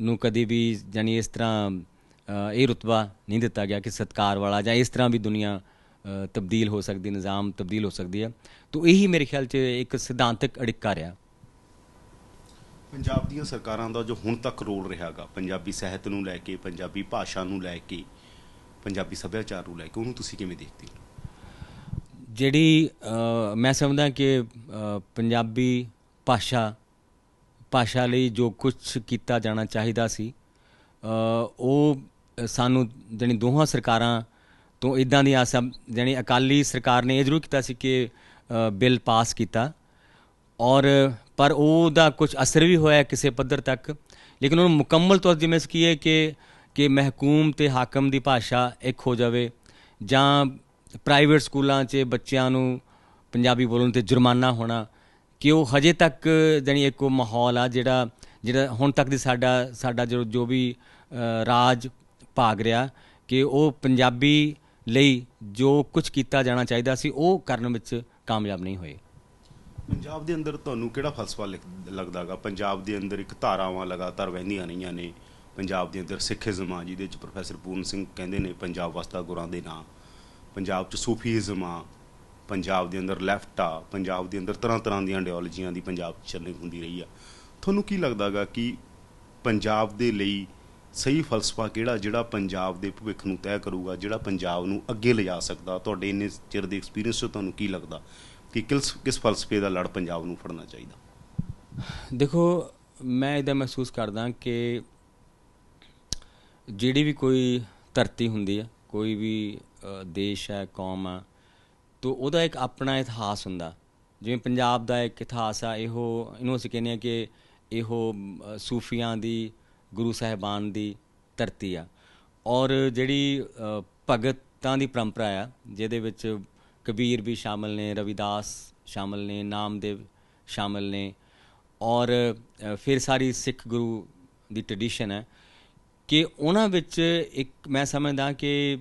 [SPEAKER 2] ਨੂੰ ਕਦੀ ਵੀ ਯਾਨੀ ਇਸ ਤਰ੍ਹਾਂ ਇਹ ਰੁਤਬਾ ਨਹੀਂ ਦਿੱਤਾ ਗਿਆ ਕਿ ਸਤਕਾਰ ਵਾਲਾ ਜਾਂ ਇਸ ਤਰ੍ਹਾਂ ਵੀ ਦੁਨੀਆ ਤਬਦੀਲ ਹੋ ਸਕਦੀ ਨਿਜ਼ਾਮ ਤਬਦੀਲ ਹੋ ਸਕਦੀ ਹੈ। ਤਾਂ ਇਹੀ ਮੇਰੇ ਖਿਆਲ 'ਚ ਇੱਕ ਸਿਧਾਂਤਕ ਅੜਿੱਕਾ ਰਿਹਾ।
[SPEAKER 1] ਪੰਜਾਬ ਦੀਆਂ ਸਰਕਾਰਾਂ ਦਾ ਜੋ ਹੁਣ ਤੱਕ ਰੋਲ ਰਿਹਾਗਾ ਪੰਜਾਬੀ ਸਾਹਿਤ ਨੂੰ ਲੈ ਕੇ ਪੰਜਾਬੀ ਭਾਸ਼ਾ ਨੂੰ ਲੈ ਕੇ ਪੰਜਾਬੀ ਸੱਭਿਆਚਾਰ ਨੂੰ ਲੈ ਕੇ ਉਹਨੂੰ ਤੁਸੀਂ ਕਿਵੇਂ ਦੇਖਦੇ ਹੋ?
[SPEAKER 2] ਜਿਹੜੀ ਮੈਂ ਸਮਝਦਾ ਕਿ ਪੰਜਾਬੀ ਭਾਸ਼ਾ ਭਾਸ਼ਾ ਲਈ ਜੋ ਕੁਝ ਕੀਤਾ ਜਾਣਾ ਚਾਹੀਦਾ ਸੀ ਉਹ ਸਾਨੂੰ ਜਾਣੀ ਦੋਹਾਂ ਸਰਕਾਰਾਂ ਤੋਂ ਇਦਾਂ ਦੀ ਆਸਾਂ ਜਾਣੀ ਅਕਾਲੀ ਸਰਕਾਰ ਨੇ ਇਹ ਜ਼ਰੂਰ ਕੀਤਾ ਸੀ ਕਿ ਬਿੱਲ ਪਾਸ ਕੀਤਾ। ਔਰ ਪਰ ਉਹਦਾ ਕੁਝ ਅਸਰ ਵੀ ਹੋਇਆ ਕਿਸੇ ਪੱਧਰ ਤੱਕ, ਲੇਕਿਨ ਉਹਨੂੰ ਮੁਕੰਮਲ ਤੌਰ ਜਿਵੇਂ ਇਸ ਕੀ ਕਿ ਕਿ ਮਹਿਕੂਮ ਤੇ ਹਾਕਮ ਦੀ ਭਾਸ਼ਾ ਇੱਕ ਹੋ ਜਾਵੇ, ਜਾਂ ਪ੍ਰਾਈਵੇਟ ਸਕੂਲਾਂ 'ਚ ਬੱਚਿਆਂ ਨੂੰ ਪੰਜਾਬੀ ਬੋਲਣ ਤੇ ਜੁਰਮਾਨਾ ਹੋਣਾ ਕਿ ਉਹ ਹਜੇ ਤੱਕ ਜਾਣੀ ਇੱਕ ਉਹ ਮਾਹੌਲ ਆ ਜਿਹੜਾ ਜਿਹੜਾ ਹੁਣ ਤੱਕ ਦੀ ਸਾਡਾ ਸਾਡਾ ਜੋ ਜੋ ਵੀ ਰਾਜ ਭਾਗ ਰਿਹਾ ਕਿ ਉਹ ਪੰਜਾਬੀ ਲਈ ਜੋ ਕੁਝ ਕੀਤਾ ਜਾਣਾ ਚਾਹੀਦਾ ਸੀ, ਉਹ ਕਰਨ ਵਿੱਚ ਕਾਮਯਾਬ ਨਹੀਂ ਹੋਏ।
[SPEAKER 1] ਪੰਜਾਬ ਦੇ ਅੰਦਰ ਤੁਹਾਨੂੰ ਕਿਹੜਾ ਫਲਸਫਾ ਲਿਖ- ਲੱਗਦਾਗਾ ਪੰਜਾਬ ਦੇ ਅੰਦਰ ਇੱਕ ਧਾਰਾਵਾਂ ਲਗਾਤਾਰ ਵਹਿੰਦੀਆਂ ਰਹੀਆਂ ਨੇ। ਪੰਜਾਬ ਦੇ ਅੰਦਰ ਸਿੱਖੀਜ਼ਮ ਆ, ਜਿਹਦੇ ਵਿੱਚ ਪ੍ਰੋਫੈਸਰ ਪੂਰਨ ਸਿੰਘ ਕਹਿੰਦੇ ਨੇ, ਪੰਜਾਬ ਵਸਦਾ ਗੁਰਾਂ ਦੇ ਨਾਂ। ਪੰਜਾਬ 'ਚ ਸੂਫੀਜ਼ਮ ਆ ਪੰਜਾਬ ਦੇ ਅੰਦਰ ਲੈਫਟ ਆ, ਪੰਜਾਬ ਦੇ ਅੰਦਰ ਤਰ੍ਹਾਂ ਤਰ੍ਹਾਂ ਦੀਆਂ ਆਈਡੀਓਲੋਜੀਆਂ ਦੀ ਪੰਜਾਬ 'ਚ ਚੱਲਣੀ ਹੁੰਦੀ ਰਹੀ ਆ। ਤੁਹਾਨੂੰ ਕੀ ਲੱਗਦਾਗਾ ਕਿ ਪੰਜਾਬ ਦੇ ਲਈ ਸਹੀ ਫਲਸਫਾ ਕਿਹੜਾ, ਜਿਹੜਾ ਪੰਜਾਬ ਦੇ ਭਵਿੱਖ ਨੂੰ ਤੈਅ ਕਰੂਗਾ, ਜਿਹੜਾ ਪੰਜਾਬ ਨੂੰ ਅੱਗੇ ਲਿਜਾ ਸਕਦਾ? ਤੁਹਾਡੇ ਇੰਨੇ ਚਿਰ ਦੇ ਐਕਸਪੀਰੀਅੰਸ ਤੋਂ ਤੁਹਾਨੂੰ ਕੀ ਲੱਗਦਾ ਕਿ ਕਿਸ ਕਿਸ ਫਲਸਫੇ ਦਾ ਲੜ ਪੰਜਾਬ ਨੂੰ ਫੜਨਾ ਚਾਹੀਦਾ?
[SPEAKER 2] ਦੇਖੋ, ਮੈਂ ਇਹਦਾ ਮਹਿਸੂਸ ਕਰਦਾ ਕਿ ਜਿਹੜੀ ਵੀ ਕੋਈ ਧਰਤੀ ਹੁੰਦੀ ਹੈ ਕੋਈ ਵੀ ਦੇਸ਼ ਹੈ, ਕੌਮ ਆ ਤੋ ਉਹਦਾ ਇੱਕ ਆਪਣਾ ਇਤਿਹਾਸ ਹੁੰਦਾ। ਜਿਵੇਂ ਪੰਜਾਬ ਦਾ ਇੱਕ ਇਤਿਹਾਸ ਆ, ਇਹੋ, ਇਹਨੂੰ ਅਸੀਂ ਕਹਿੰਦੇ ਆ ਕਿ ਇਹੋ ਸੂਫੀਆਂ ਦੀ, ਗੁਰੂ ਸਾਹਿਬਾਨ ਦੀ ਧਰਤੀ ਆ। ਔਰ ਜਿਹੜੀ ਭਗਤਾਂ ਦੀ ਪਰੰਪਰਾ ਆ, ਜਿਹਦੇ ਵਿੱਚ ਕਬੀਰ ਵੀ ਸ਼ਾਮਲ ਨੇ, ਰਵਿਦਾਸ ਸ਼ਾਮਲ ਨੇ, ਨਾਮਦੇਵ ਸ਼ਾਮਲ ਨੇ, ਔਰ ਫਿਰ ਸਾਰੀ ਸਿੱਖ ਗੁਰੂ ਦੀ ਟ੍ਰੈਡੀਸ਼ਨ ਹੈ ਕਿ ਉਹਨਾਂ ਵਿੱਚ ਇੱਕ, ਮੈਂ ਸਮਝਦਾ ਕਿ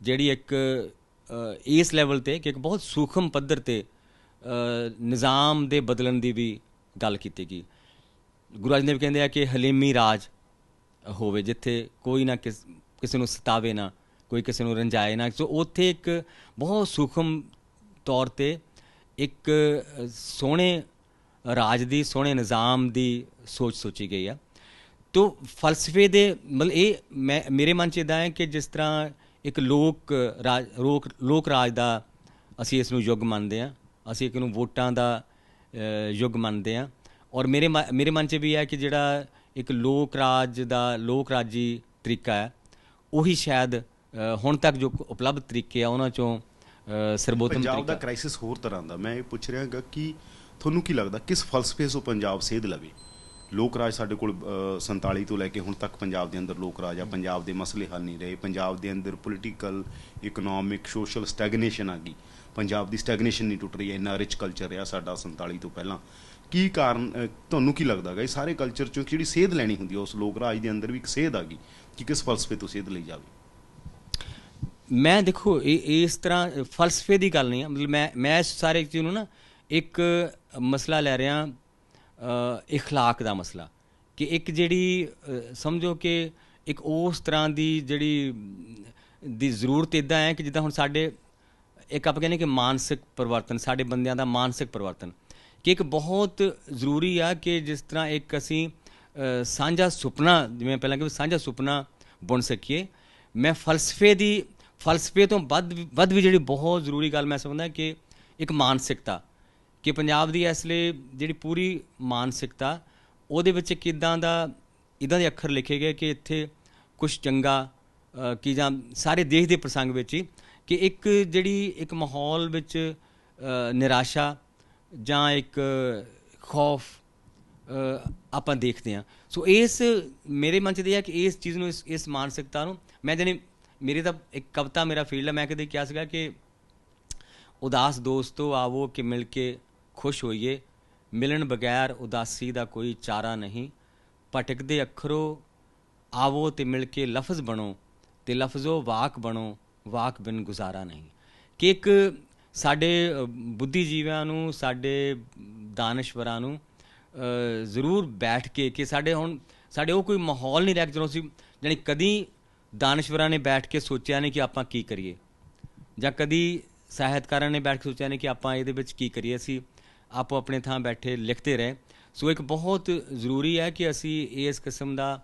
[SPEAKER 2] ਜਿਹੜੀ ਇੱਕ ਇਸ ਲੈਵਲ ਤੇ ਕਿ ਇੱਕ ਬਹੁਤ ਸੂਖਮ ਪੱਧਰ ਤੇ ਨਿਜ਼ਾਮ ਦੇ ਬਦਲਣ ਦੀ ਵੀ ਗੱਲ ਕੀਤੀ ਗਈ। ਗੁਰੂ ਅਰਜਨ ਦੇਵ ਕਹਿੰਦੇ ਆ ਕਿ ਹਲੀਮੀ ਰਾਜ ਹੋਵੇ, ਜਿੱਥੇ ਕੋਈ ਨਾ ਕਿਸ, ਕਿਸੇ ਨੂੰ ਸਤਾਵੇ ਨਾ, ਕੋਈ ਕਿਸੇ ਨੂੰ ਰੰਜਾਏ ਨਾ। ਸੋ ਉੱਥੇ ਇੱਕ ਬਹੁਤ ਸੂਖਮ ਤੌਰ ਤੇ ਇੱਕ ਸੋਹਣੇ ਰਾਜ ਦੀ, ਸੋਹਣੇ ਨਿਜ਼ਾਮ ਦੀ ਸੋਚ ਸੋਚੀ ਗਈ ਆ। ਤੋ ਫਲਸਫੇ ਦੇ ਮਤਲਬ ਇਹ ਮੈਂ, ਮੇਰੇ ਮਨ ਚ ਇਦਾਂ ਹੈ ਕਿ ਜਿਸ ਤਰ੍ਹਾਂ ਇੱਕ ਲੋਕ ਰਾਜ ਲੋਕ ਰਾਜ ਦਾ ਅਸੀਂ ਇਸ ਨੂੰ ਯੁੱਗ ਮੰਨਦੇ ਹਾਂ। ਅਸੀਂ ਇੱਕ ਨੂੰ ਵੋਟਾਂ ਦਾ ਯੁੱਗ ਮੰਨਦੇ ਹਾਂ। ਔਰ ਮੇਰੇ ਮੇਰੇ ਮਨ 'ਚ ਵੀ ਹੈ ਕਿ ਜਿਹੜਾ ਇੱਕ ਲੋਕ ਰਾਜ ਦਾ ਲੋਕ ਰਾਜੀ ਤਰੀਕਾ ਹੈ ਉਹੀ ਸ਼ਾਇਦ ਹੁਣ ਤੱਕ ਜੋ ਉਪਲਬਧ ਤਰੀਕੇ ਆ ਉਹਨਾਂ ਚੋਂ ਸਰਬੋਤਮ
[SPEAKER 1] ਪੰਜਾਬ ਦਾ
[SPEAKER 2] ਤਰੀਕਾ
[SPEAKER 1] ਕ੍ਰਾਈਸਿਸ ਹੋਰ ਤਰ੍ਹਾਂ ਦਾ। ਮੈਂ ਇਹ ਪੁੱਛ ਰਿਹਾ ਹਾਂ ਕਿ ਤੁਹਾਨੂੰ ਕੀ ਲੱਗਦਾ ਕਿਸ ਫਲਸਫੇ ਤੋਂ ਪੰਜਾਬ ਸੇਧ ਲਵੇ? ਲੋਕ ਰਾਜ ਸਾਡੇ ਕੋਲ ਅ, 47 ਤੋਂ ਲੈ ਕੇ ਹੁਣ ਤੱਕ ਪੰਜਾਬ ਦੇ ਅੰਦਰ ਲੋਕ ਰਾਜ ਆ। ਪੰਜਾਬ ਦੇ ਮਸਲੇ ਹੱਲ ਨਹੀਂ ਰਹੇ। ਪੰਜਾਬ ਦੇ ਅੰਦਰ ਪੋਲੀਟੀਕਲ ਇਕਨੋਮਿਕ ਸੋਸ਼ਲ ਸਟੈਗਨੇਸ਼ਨ ਆ ਗਈ। ਪੰਜਾਬ ਦੀ ਸਟੈਗਨੇਸ਼ਨ ਨਹੀਂ ਟੁੱਟ ਰਹੀ ਇੰਨਾ ਰਿਚ ਕਲਚਰ ਰਿਹਾ ਸਾਡਾ 47 ਤੋਂ ਪਹਿਲਾਂ। ਕੀ ਕਾਰਨ ਤੁਹਾਨੂੰ ਕੀ ਲੱਗਦਾ ਗਾ? ਇਹ ਸਾਰੇ ਕਲਚਰ ਚੋਂ ਜਿਹੜੀ ਸੇਧ ਲੈਣੀ ਹੁੰਦੀ ਹੈ ਉਸ ਲੋਕ ਰਾਜ ਦੇ ਅੰਦਰ ਵੀ ਇੱਕ ਸੇਧ ਆ ਗਈ ਕਿ ਕਿਸ ਫਲਸਫੇ ਤੋਂ ਸੇਧ ਲਈ ਜਾਵੇ?
[SPEAKER 2] ਮੈਂ ਦੇਖੋ ਇਹ ਇਸ ਤਰ੍ਹਾਂ ਫਲਸਫੇ ਦੀ ਗੱਲ ਨਹੀਂ ਹੈ ਮਤਲਬ ਮੈਂ ਮੈਂ ਸਾਰੇ ਚੀਜ਼ ਨੂੰ ਨਾ ਇੱਕ ਮਸਲਾ ਲੈ ਰਿਹਾ ਅ, ਇਖਲਾਕ ਦਾ ਮਸਲਾ। ਕਿ ਇੱਕ ਜਿਹੜੀ ਸਮਝੋ ਕਿ ਇੱਕ ਉਸ ਤਰ੍ਹਾਂ ਦੀ ਜਿਹੜੀ ਦੀ ਜ਼ਰੂਰਤ ਇਦਾਂ ਹੈ ਕਿ ਜਿੱਦਾਂ ਹੁਣ ਸਾਡੇ ਇੱਕ ਆਪਾਂ ਕਹਿੰਦੇ ਕਿ ਮਾਨਸਿਕ ਪਰਿਵਰਤਨ ਸਾਡੇ ਬੰਦਿਆਂ ਦਾ ਮਾਨਸਿਕ ਪਰਿਵਰਤਨ। ਕਿ ਇੱਕ ਬਹੁਤ ਜ਼ਰੂਰੀ ਆ ਕਿ ਜਿਸ ਤਰ੍ਹਾਂ ਇੱਕ ਅਸੀਂ ਸਾਂਝਾ ਸੁਪਨਾ ਜਿਵੇਂ ਪਹਿਲਾਂ ਕਿ ਸਾਂਝਾ ਸੁਪਨਾ ਬੁਣ ਸਕੀਏ। ਮੈਂ ਫਲਸਫੇ ਦੀ ਫਲਸਫੇ ਤੋਂ ਵੱਧ ਵੱਧ ਵੀ ਜਿਹੜੀ ਬਹੁਤ ਜ਼ਰੂਰੀ ਗੱਲ ਮੈਂ ਸਮਝਦਾ ਕਿ ਇੱਕ ਮਾਨਸਿਕਤਾ। ਕਿ ਪੰਜਾਬ ਦੀ ਇਸ ਲਈ ਜਿਹੜੀ ਪੂਰੀ ਮਾਨਸਿਕਤਾ ਉਹਦੇ ਵਿੱਚ ਕਿਦਾਂ ਦਾ ਇਦਾਂ ਦੇ ਅੱਖਰ ਲਿਖੇ ਗਏ ਕਿ ਇੱਥੇ ਕੁਝ ਚੰਗਾ ਅ, ਕੀ ਜਾਂ ਸਾਰੇ ਦੇਸ਼ ਦੇ ਪ੍ਰਸੰਗ ਵਿੱਚ ਹੀ ਕਿ ਇੱਕ ਜਿਹੜੀ ਇੱਕ ਮਾਹੌਲ ਵਿੱਚ ਨਿਰਾਸ਼ਾ ਜਾਂ ਇੱਕ ਖੌਫ ਆਪਾਂ ਦੇਖਦੇ ਹਾਂ। ਸੋ ਇਸ ਮੇਰੇ ਮਨ ਚ ਇਹ ਹੈ ਕਿ ਇਸ ਚੀਜ਼ ਨੂੰ ਇਸ ਇਸ ਮਾਨਸਿਕਤਾ ਨੂੰ ਮੈਂ ਜਾਣੀ ਮੇਰੇ ਤਾਂ ਇੱਕ ਕਵਿਤਾ ਮੇਰਾ ਫੀਲਡ ਹੈ ਮੈਂ ਕਦੇ ਕਿਹਾ ਸੀਗਾ ਕਿ ਉਦਾਸ ਦੋਸਤੋ ਆਵੋ ਕਿ ਮਿਲ ਕੇ ਖੁਸ਼ ਹੋਈਏ, ਮਿਲਣ ਬਗੈਰ ਉਦਾਸੀ ਦਾ ਕੋਈ ਚਾਰਾ ਨਹੀਂ। ਭਟਕਦੇ ਅੱਖਰੋ, ਆਵੋ ਤੇ ਮਿਲ ਕੇ ਲਫ਼ਜ਼ ਬਣੋ, ਤੇ ਲਫ਼ਜ਼ੋ ਵਾਕ ਬਣੋ, ਵਾਕ ਬਿਨ ਗੁਜ਼ਾਰਾ ਨਹੀਂ। ਕਿ ਇੱਕ ਸਾਡੇ ਬੁੱਧੀਜੀਵਾਂ ਨੂੰ, ਸਾਡੇ ਦਾਨਸ਼ਵਰਾਂ ਨੂੰ ਜ਼ਰੂਰ ਬੈਠ ਕੇ ਕਿ ਸਾਡੇ ਹੁਣ, ਸਾਡੇ ਉਹ ਕੋਈ ਮਾਹੌਲ ਨਹੀਂ ਰਹਿ ਗਿਆ ਜਦੋਂ ਅਸੀਂ, ਜਾਣੀ ਕਦੀ ਦਾਨਸ਼ਵਰਾਂ ਨੇ ਬੈਠ ਕੇ ਸੋਚਿਆ ਨਹੀਂ ਕਿ ਆਪਾਂ ਕੀ ਕਰੀਏ। ਜਾਂ ਕਦੀ ਸਾਹਿਤਕਾਰਾਂ ਨੇ ਬੈਠ ਕੇ ਸੋਚਿਆ ਨਹੀਂ ਕਿ ਆਪਾਂ ਇਹਦੇ ਵਿੱਚ ਕੀ ਕਰੀਏ। ਅਸੀਂ ਆਪੋ ਆਪਣੇ ਥਾਂ ਬੈਠੇ ਲਿਖਦੇ ਰਹੇ। ਸੋ ਇੱਕ ਬਹੁਤ ਜ਼ਰੂਰੀ ਹੈ ਕਿ ਅਸੀਂ ਇਸ ਕਿਸਮ ਦਾ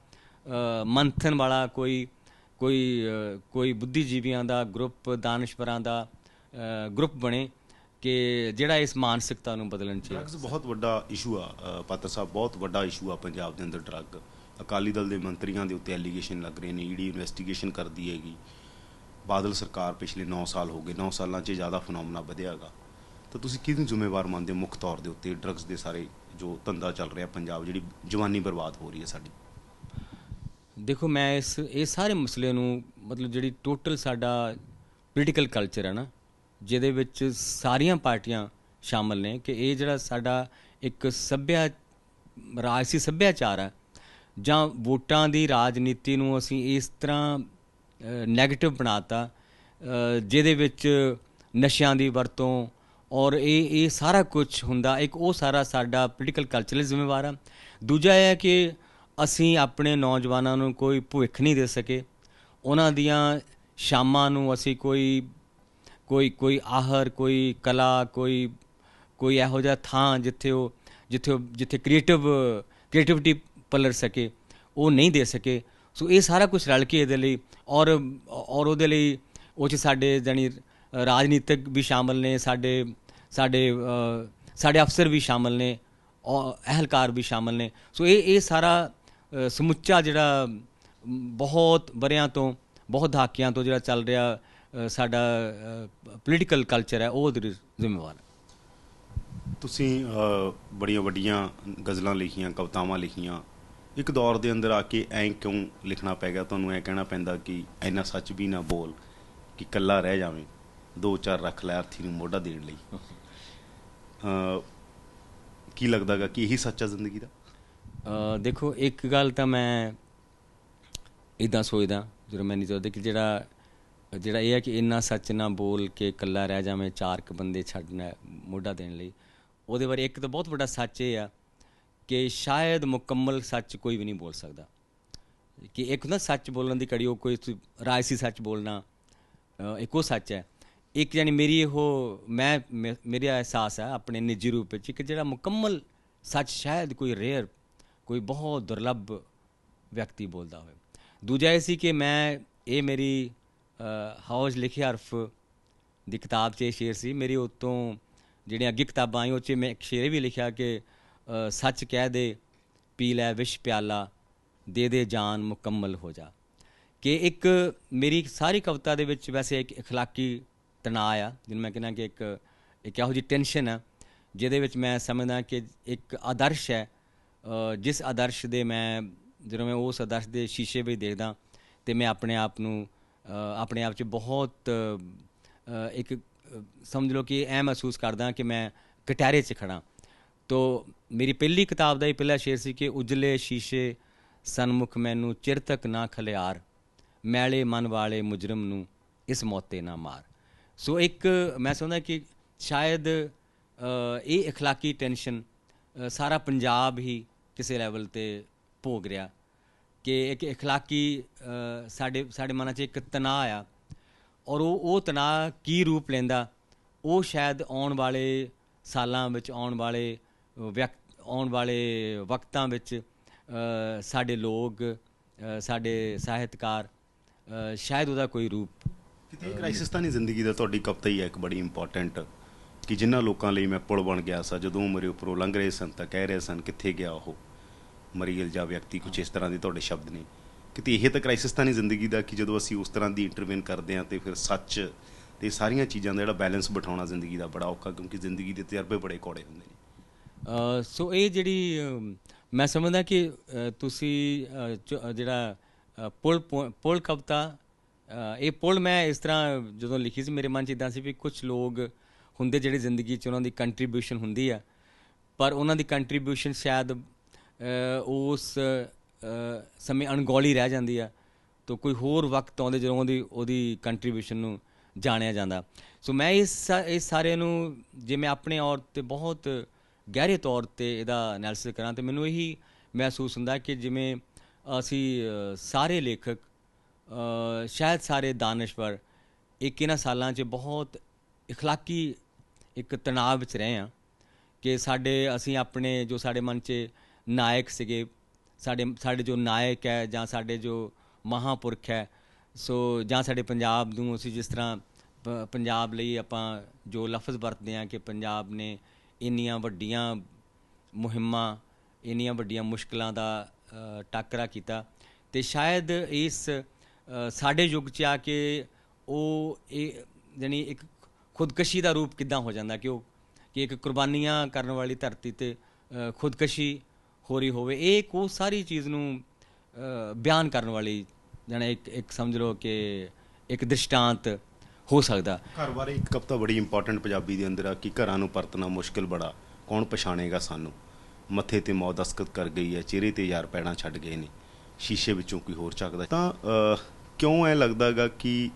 [SPEAKER 2] ਮੰਥਨ ਵਾਲਾ ਕੋਈ ਕੋਈ ਕੋਈ ਬੁੱਧੀਜੀਵੀਆਂ ਦਾ, ਗਰੁੱਪ, ਦਾਨਸ਼ਵਰਾਂ ਦਾ ਗਰੁੱਪ ਬਣੇ ਕਿ ਜਿਹੜਾ ਇਸ ਮਾਨਸਿਕਤਾ ਨੂੰ ਬਦਲਣ ਚਾਹੀਦਾ
[SPEAKER 1] ਡਰੱਗਸ ਬਹੁਤ ਵੱਡਾ ਇਸ਼ੂ ਆ ਪਾਤਰ ਸਾਹਿਬ, ਬਹੁਤ ਵੱਡਾ ਇਸ਼ੂ ਆ ਪੰਜਾਬ ਦੇ ਅੰਦਰ ਡਰੱਗ। ਅਕਾਲੀ ਦਲ ਦੇ ਮੰਤਰੀਆਂ ਦੇ ਉੱਤੇ ਐਲੀਗੇਸ਼ਨ ਲੱਗ ਰਹੇ ਨੇ, ਈਡੀ ਇਨਵੈਸਟੀਗੇਸ਼ਨ ਕਰਦੀ ਹੈਗੀ। ਬਾਦਲ ਸਰਕਾਰ ਪਿਛਲੇ 9 ਸਾਲ ਹੋ ਗਏ 9 ਸਾਲਾਂ 'ਚ ਜ਼ਿਆਦਾ ਫਨੋਮਨਾ ਵਧਿਆਗਾ ਤਾਂ ਤੁਸੀਂ ਕਿਹਨੂੰ ਜ਼ਿੰਮੇਵਾਰ ਮੰਨਦੇ ਹੋ ਮੁੱਖ ਤੌਰ ਦੇ ਉੱਤੇ ਡਰੱਗਸ ਦੇ ਸਾਰੇ ਜੋ ਧੰਦਾ ਚੱਲ ਰਿਹਾ ਪੰਜਾਬ ਜਿਹੜੀ ਜਵਾਨੀ ਬਰਬਾਦ ਹੋ ਰਹੀ ਹੈ ਸਾਡੀ?
[SPEAKER 2] ਦੇਖੋ ਮੈਂ ਇਸ ਇਹ ਸਾਰੇ ਮਸਲੇ ਨੂੰ ਮਤਲਬ ਜਿਹੜੀ ਟੋਟਲ ਸਾਡਾ ਪੋਲੀਟੀਕਲ ਕਲਚਰ ਹੈ ਨਾ ਜਿਹਦੇ ਵਿੱਚ ਸਾਰੀਆਂ ਪਾਰਟੀਆਂ ਸ਼ਾਮਲ ਨੇ ਕਿ ਇਹ ਜਿਹੜਾ ਸਾਡਾ ਇੱਕ ਸੱਭਿਆ ਰਾਜਸੀ ਸੱਭਿਆਚਾਰ ਹੈ ਜਾਂ ਵੋਟਾਂ ਦੀ ਰਾਜਨੀਤੀ ਨੂੰ ਅਸੀਂ ਇਸ ਤਰ੍ਹਾਂ ਨੈਗੇਟਿਵ ਬਣਾਤਾ ਅ, ਜਿਹਦੇ ਵਿੱਚ ਨਸ਼ਿਆਂ ਦੀ ਵਰਤੋਂ ਔਰ ਇਹ ਇਹ ਸਾਰਾ ਕੁਝ ਹੁੰਦਾ, ਇੱਕ ਉਹ ਸਾਰਾ ਸਾਡਾ ਪੋਲੀਟੀਕਲ ਕਲਚਰਲ ਜ਼ਿੰਮੇਵਾਰ ਆ। ਦੂਜਾ ਇਹ ਹੈ ਕਿ ਅਸੀਂ ਆਪਣੇ ਨੌਜਵਾਨਾਂ ਨੂੰ ਕੋਈ ਭਵਿੱਖ ਨਹੀਂ ਦੇ ਸਕੇ। ਉਹਨਾਂ ਦੀਆਂ ਸ਼ਾਮਾਂ ਨੂੰ ਅਸੀਂ ਕੋਈ ਕੋਈ ਕੋਈ ਆਹਰ, ਕੋਈ ਕਲਾ, ਕੋਈ ਕੋਈ ਇਹੋ ਜਿਹਾ ਥਾਂ ਜਿੱਥੇ ਉਹ ਜਿੱਥੇ ਉਹ, ਜਿੱਥੇ ਕ੍ਰੀਏਟਿਵ ਕ੍ਰੀਏਟੀਵਿਟੀ ਪਲਰ ਸਕੇ, ਉਹ ਨਹੀਂ ਦੇ ਸਕੇ। ਸੋ ਇਹ ਸਾਰਾ ਕੁਝ ਰਲ ਕੇ ਇਹਦੇ ਲਈ ਔਰ ਔਰ ਉਹਦੇ ਲਈ ਉਹ ਚ ਸਾਡੇ ਜਾਣੀ ਰਾਜਨੀਤਿਕ ਵੀ ਸ਼ਾਮਲ ਨੇ, ਸਾਡੇ ਸਾਡੇ ਸਾਡੇ ਅਫਸਰ ਵੀ ਸ਼ਾਮਲ ਨੇ ਔਰ ਵੀ ਸ਼ਾਮਲ ਨੇ। ਸੋ ਇਹ ਇਹ ਸਾਰਾ ਸਮੁੱਚਾ ਜਿਹੜਾ ਬਹੁਤ ਬਰਿਆਂ ਤੋਂ, ਬਹੁਤ ਦਹਾਕਿਆਂ ਤੋਂ ਜਿਹੜਾ ਚੱਲ ਰਿਹਾ ਸਾਡਾ ਪੋਲੀਟੀਕਲ ਕਲਚਰ ਹੈ, ਉਹ ਜ਼ਿੰਮੇਵਾਰ ਹੈ।
[SPEAKER 1] ਤੁਸੀਂ ਬੜੀਆਂ ਵੱਡੀਆਂ ਗਜ਼ਲਾਂ ਲਿਖੀਆਂ, ਕਵਿਤਾਵਾਂ ਲਿਖੀਆਂ। ਇੱਕ ਦੌਰ ਦੇ ਅੰਦਰ ਆ ਕੇ ਐਂ ਕਿਉਂ ਲਿਖਣਾ ਪੈ ਗਿਆ? ਤੁਹਾਨੂੰ ਐਂ ਕਹਿਣਾ ਪੈਂਦਾ ਕਿ ਇੰਨਾ ਸੱਚ ਵੀ ਨਾ ਬੋਲ, ਕਿ ਕੱਲਾ ਰਹਿ ਜਾਵੇਂ, ਦੋ ਚਾਰ ਰੱਖ ਲੈ ਅਰਥੀ ਨੂੰ ਮੋਢਾ ਦੇਣ ਲਈ। ਕੀ ਲੱਗਦਾਗਾ ਕਿ ਇਹੀ ਸੱਚਾ ਜ਼ਿੰਦਗੀ ਦਾ?
[SPEAKER 2] ਦੇਖੋ ਇੱਕ ਗੱਲ ਤਾਂ ਮੈਂ ਇਦਾਂ ਸੋਚਦਾ ਜਦੋਂ ਮੈਂ ਨਹੀਂ ਸੋਚਦਾ ਕਿ ਜਿਹੜਾ ਜਿਹੜਾ ਇਹ ਹੈ ਕਿ ਇੰਨਾ ਸੱਚ ਨਾ ਬੋਲ ਕੇ ਇਕੱਲਾ ਰਹਿ ਜਾਵੇਂ ਚਾਰ ਕ ਬੰਦੇ ਛੱਡਣਾ ਮੋਢਾ ਦੇਣ ਲਈ ਉਹਦੇ ਬਾਰੇ ਇੱਕ ਤਾਂ ਬਹੁਤ ਵੱਡਾ ਸੱਚ ਇਹ ਆ ਕਿ ਸ਼ਾਇਦ ਮੁਕੰਮਲ ਸੱਚ ਕੋਈ ਵੀ ਨਹੀਂ ਬੋਲ ਸਕਦਾ। ਕਿ ਇੱਕ ਨਾ ਸੱਚ ਬੋਲਣ ਦੀ ਕੜੀ ਉਹ ਕੋਈ ਤੁਸੀਂ ਰਾਜਸੀ ਸੱਚ ਬੋਲਣਾ ਅ, ਇੱਕ ਉਹ ਸੱਚ ਹੈ। ਇੱਕ ਯਾਨੀ ਮੇਰੀ ਉਹ ਮੈਂ ਮੇ- ਮੇਰਾ ਅਹਿਸਾਸ ਹੈ ਆਪਣੇ ਨਿੱਜੀ ਰੂਪ ਵਿੱਚ ਕਿ ਜਿਹੜਾ ਮੁਕੰਮਲ ਸੱਚ ਸ਼ਾਇਦ ਕੋਈ ਰੇਅਰ ਕੋਈ ਬਹੁਤ ਦੁਰਲੱਭ ਵਿਅਕਤੀ ਬੋਲਦਾ ਹੋਵੇ ਦੂਜਾ ਇਹ ਸੀ ਕਿ ਮੈਂ ਇਹ ਮੇਰੀ ਹੌਜ ਲਿਖੇ ਹਰਫ ਦੀ ਕਿਤਾਬ 'ਚ ਇਹ ਸ਼ੇਰ ਸੀ ਮੇਰੀ ਉਤੋਂ ਜਿਹੜੀਆਂ ਅੱਗੇ ਕਿਤਾਬਾਂ ਆਈਆਂ ਉਹ 'ਚ ਮੈਂ ਇੱਕ ਸ਼ੇਰ ਇਹ ਵੀ ਲਿਖਿਆ ਕਿ ਅ, ਸੱਚ ਕਹਿ ਦੇ ਪੀ ਲੈ ਵਿਸ਼ ਪਿਆਲਾ ਦੇ ਦੇ ਜਾਨ ਮੁਕੰਮਲ ਹੋ ਜਾ ਕਿ ਇੱਕ ਮੇਰੀ ਸਾਰੀ ਕਵਿਤਾ ਦੇ ਵਿੱਚ ਵੈਸੇ ਇੱਕ اخلاقی ਤਣਾਅ ਆ, ਜਿਹਨੂੰ ਮੈਂ ਕਹਿੰਦਾ ਕਿ ਇੱਕ ਇੱਕ ਇਹੋ ਜਿਹੀ ਟੈਨਸ਼ਨ ਆ, ਜਿਹਦੇ ਵਿੱਚ ਮੈਂ ਸਮਝਦਾ ਕਿ ਇੱਕ ਆਦਰਸ਼ ਹੈ। ਜਿਸ ਆਦਰਸ਼ ਦੇ ਮੈਂ, ਜਦੋਂ ਮੈਂ ਉਸ ਆਦਰਸ਼ ਦੇ ਸ਼ੀਸ਼ੇ ਵਿੱਚ ਦੇਖਦਾ, ਤੇ ਮੈਂ ਆਪਣੇ ਆਪ ਨੂੰ ਆਪਣੇ ਆਪ 'ਚ ਬਹੁਤ ਇੱਕ, ਸਮਝ ਲਓ ਕਿ ਐ ਮਹਿਸੂਸ ਕਰਦਾ ਕਿ ਮੈਂ ਕਟਾਰੇ 'ਚ ਖੜਾ ਤੋ ਮੇਰੀ ਪਹਿਲੀ ਕਿਤਾਬ ਦਾ ਇਹ ਪਹਿਲਾ ਸ਼ੇਰ ਸੀ ਕਿ ਉਜਲੇ ਸ਼ੀਸ਼ੇ ਸਨਮੁਖ ਮੈਨੂੰ ਚਿਰ ਤੱਕ ਨਾ ਖਲਿਆਰ, ਮੈਲੇ ਮਨ ਵਾਲੇ ਮੁਜਰਮ ਨੂੰ ਇਸ ਮੌਤੇ ਨਾ ਮਾਰ। ਸੋ ਇੱਕ ਮੈਂ ਸਮਝਦਾ ਕਿ ਸ਼ਾਇਦ ਅ, ਇਹ اخلاقی ਟੈਨਸ਼ਨ ਅ, ਸਾਰਾ ਪੰਜਾਬ ਹੀ ਕਿਸੇ ਲੈਵਲ ਤੇ ਭੋਗ ਰਿਹਾ ਕਿ ਇੱਕ اخلاقی ਅ, ਸਾਡੇ ਸਾਡੇ ਮਨਾਂ 'ਚ ਇੱਕ ਤਣਾਅ ਆ ਔਰ ਉਹ ਉਹ ਤਣਾਅ ਕੀ ਰੂਪ ਲੈਂਦਾ ਉਹ ਸ਼ਾਇਦ ਆਉਣ ਵਾਲੇ ਸਾਲਾਂ ਵਿੱਚ ਆਉਣ ਵਾਲੇ ਵਿਅਕਤ ਆਉਣ ਵਾਲੇ ਵਕਤਾਂ ਵਿੱਚ ਅ, ਸਾਡੇ ਲੋਕ ਅ, ਸਾਡੇ ਸਾਹਿਤਕਾਰ ਅ, ਸ਼ਾਇਦ ਉਹਦਾ ਕੋਈ ਰੂਪ
[SPEAKER 1] ਕਿਤੇ ਕ੍ਰਾਈਸਿਸ ਤਾਂ ਨਹੀਂ ਜ਼ਿੰਦਗੀ ਦਾ? ਤੁਹਾਡੀ ਕਵਿਤਾ ਹੀ ਹੈ ਇੱਕ ਬੜੀ ਇੰਪੋਰਟੈਂਟ ਕਿ ਜਿਨ੍ਹਾਂ ਲੋਕਾਂ ਲਈ ਮੈਂ ਪੁਲ ਬਣ ਗਿਆ ਸਾਂ, ਜਦੋਂ ਮੇਰੇ ਉੱਪਰੋਂ ਲੰਘ ਰਹੇ ਸਨ ਤਾਂ ਕਹਿ ਰਹੇ ਸਨ, ਕਿੱਥੇ ਗਿਆ ਉਹ? ਮਰੀਲ ਜਾਂ ਵਿਅਕਤੀ ਕੁਝ ਇਸ ਤਰ੍ਹਾਂ ਦੇ ਤੁਹਾਡੇ ਸ਼ਬਦ ਨੇ? ਕਿਤੇ ਇਹ ਤਾਂ ਕ੍ਰਾਈਸਿਸ ਤਾਂ ਨਹੀਂ ਜ਼ਿੰਦਗੀ ਦਾ ਕਿ ਜਦੋਂ ਅਸੀਂ ਉਸ ਤਰ੍ਹਾਂ ਦੀ ਇੰਟਰਵੈਨ ਕਰਦੇ ਹਾਂ ਤੇ ਫਿਰ ਸੱਚ ਤੇ ਸਾਰੀਆਂ ਚੀਜ਼ਾਂ ਦਾ ਜਿਹੜਾ ਬੈਲੈਂਸ ਬਿਠਾਉਣਾ ਜ਼ਿੰਦਗੀ ਦਾ ਬੜਾ ਔਖਾ, ਕਿਉਂਕਿ ਜ਼ਿੰਦਗੀ ਦੇ ਤਜਰਬੇ ਬੜੇ ਕੌੜੇ ਹੁੰਦੇ ਨੇ।
[SPEAKER 2] ਸੋ ਇਹ ਜਿਹੜੀ ਮੈਂ ਸਮਝਦਾ ਕਿ ਤੁਸੀਂ ਜਿਹੜਾ ਪੁਲ ਪੁ- ਪੁਲ ਕਵਿਤਾ ਇਹ ਪੁਲ ਮੈਂ ਇਸ ਤਰ੍ਹਾਂ ਜਦੋਂ ਲਿਖੀ ਸੀ, ਮੇਰੇ ਮਨ 'ਚ ਇਦਾਂ ਸੀ ਵੀ ਕੁਝ ਲੋਕ ਹੁੰਦੇ ਜਿਹੜੇ ਜ਼ਿੰਦਗੀ 'ਚ ਉਹਨਾਂ ਦੀ ਕੰਟਰੀਬਿਊਸ਼ਨ ਹੁੰਦੀ ਆ, ਪਰ ਉਹਨਾਂ ਦੀ ਕੰਟਰੀਬਿਊਸ਼ਨ ਸ਼ਾਇਦ ਉਸ ਸਮੇਂ ਅਣਗੌਲੀ ਰਹਿ ਜਾਂਦੀ ਆ, ਤਾਂ ਕੋਈ ਹੋਰ ਵਕਤ ਆਉਂਦੇ ਜਦੋਂ ਉਹਦੀ ਉਹਦੀ ਕੰਟਰੀਬਿਊਸ਼ਨ ਨੂੰ ਜਾਣਿਆ ਜਾਂਦਾ। ਸੋ ਮੈਂ ਇਸ ਸਾ- ਇਸ ਸਾਰੇ ਨੂੰ, ਜੇ ਮੈਂ ਆਪਣੇ ਔਰ ਤੇ ਬਹੁਤ ਗਹਿਰੇ ਤੌਰ ਤੇ ਇਹਦਾ ਐਨਾਲਿਸਿਸ ਕਰਾਂ, ਤੇ ਮੈਨੂੰ ਇਹੀ ਮਹਿਸੂਸ ਹੁੰਦਾ ਕਿ ਜਿਵੇਂ ਅਸੀਂ ਸਾਰੇ ਲੇਖਕ ਸ਼ਾਇਦ ਸਾਰੇ ਦਾਨਸ਼ਵਰ ਇੱਕ ਇਹਨਾਂ ਸਾਲਾਂ 'ਚ ਬਹੁਤ اخلاقی ਇੱਕ ਤਣਾਅ ਵਿੱਚ ਰਹੇ ਆ ਕਿ ਸਾਡੇ ਅਸੀਂ ਆਪਣੇ ਜੋ ਸਾਡੇ ਮਨ 'ਚ ਨਾਇਕ ਸੀਗੇ ਸਾਡੇ ਸਾਡੇ ਜੋ ਨਾਇਕ ਹੈ ਜਾਂ ਸਾਡੇ ਜੋ ਮਹਾਪੁਰਖ ਹੈ ਸੋ ਜਾਂ ਸਾਡੇ ਪੰਜਾਬ ਨੂੰ ਅਸੀਂ ਜਿਸ ਤਰ੍ਹਾਂ ਪ- ਪੰਜਾਬ ਲਈ ਆਪਾਂ ਜੋ ਲਫ਼ਜ਼ ਵਰਤਦੇ ਹਾਂ ਕਿ ਪੰਜਾਬ ਨੇ ਇੰਨੀਆਂ ਵੱਡੀਆਂ ਮੁਹਿੰਮਾਂ ਇੰਨੀਆਂ ਵੱਡੀਆਂ ਮੁਸ਼ਕਲਾਂ ਦਾ ਅ, ਟਾਕਰਾ ਕੀਤਾ ਤੇ ਸ਼ਾਇਦ ਇਸ ਅ, ਸਾਡੇ ਯੁੱਗ 'ਚ ਆ ਕੇ ਉਹ ਇਹ ਜਾਣੀ ਇੱਕ ਖੁਦਕਸ਼ੀ ਦਾ ਰੂਪ ਕਿੱਦਾਂ ਹੋ ਜਾਂਦਾ ਕਿ ਉਹ ਕਿ ਇੱਕ ਕੁਰਬਾਨੀਆਂ ਕਰਨ ਵਾਲੀ ਧਰਤੀ ਤੇ ਖੁਦਕਸ਼ੀ ਹੋ ਰਹੀ ਹੋਵੇ, ਇਹ ਕੋ ਸਾਰੀ ਚੀਜ਼ ਨੂੰ ਬਿਆਨ ਕਰਨ ਵਾਲੀ ਜਾਣੀ ਇੱਕ ਇੱਕ ਸਮਝ ਲਓ ਕਿ ਇੱਕ ਦ੍ਰਿਸ਼ਟਾਂਤ ਹੋ ਸਕਦਾ।
[SPEAKER 1] ਘਰ ਬਾਰੇ ਇੱਕ ਕਵਿਤਾ ਬੜੀ ਇੰਪੋਰਟੈਂਟ ਪੰਜਾਬੀ ਦੇ ਅੰਦਰ ਆ ਕਿ ਘਰਾਂ ਨੂੰ ਪਰਤਣਾ ਮੁਸ਼ਕਿਲ ਬੜਾ, ਕੌਣ ਪਛਾਣੇਗਾ ਸਾਨੂੰ? ਮੱਥੇ ਤੇ ਮੌਤ ਦਸਕਤ ਕਰ ਗਈ ਹੈ, ਚਿਹਰੇ ਤੇ ਯਾਰ ਪੈੜਾਂ ਛੱਡ ਗਏ ਨੇ, ਸ਼ੀਸ਼ੇ ਵਿੱਚੋਂ ਕੋਈ ਹੋਰ ਚੱਕਦਾ ਤਾਂ ਕਿਉਂ ਐ ਲੱਗਦਾਗਾ ਕਿ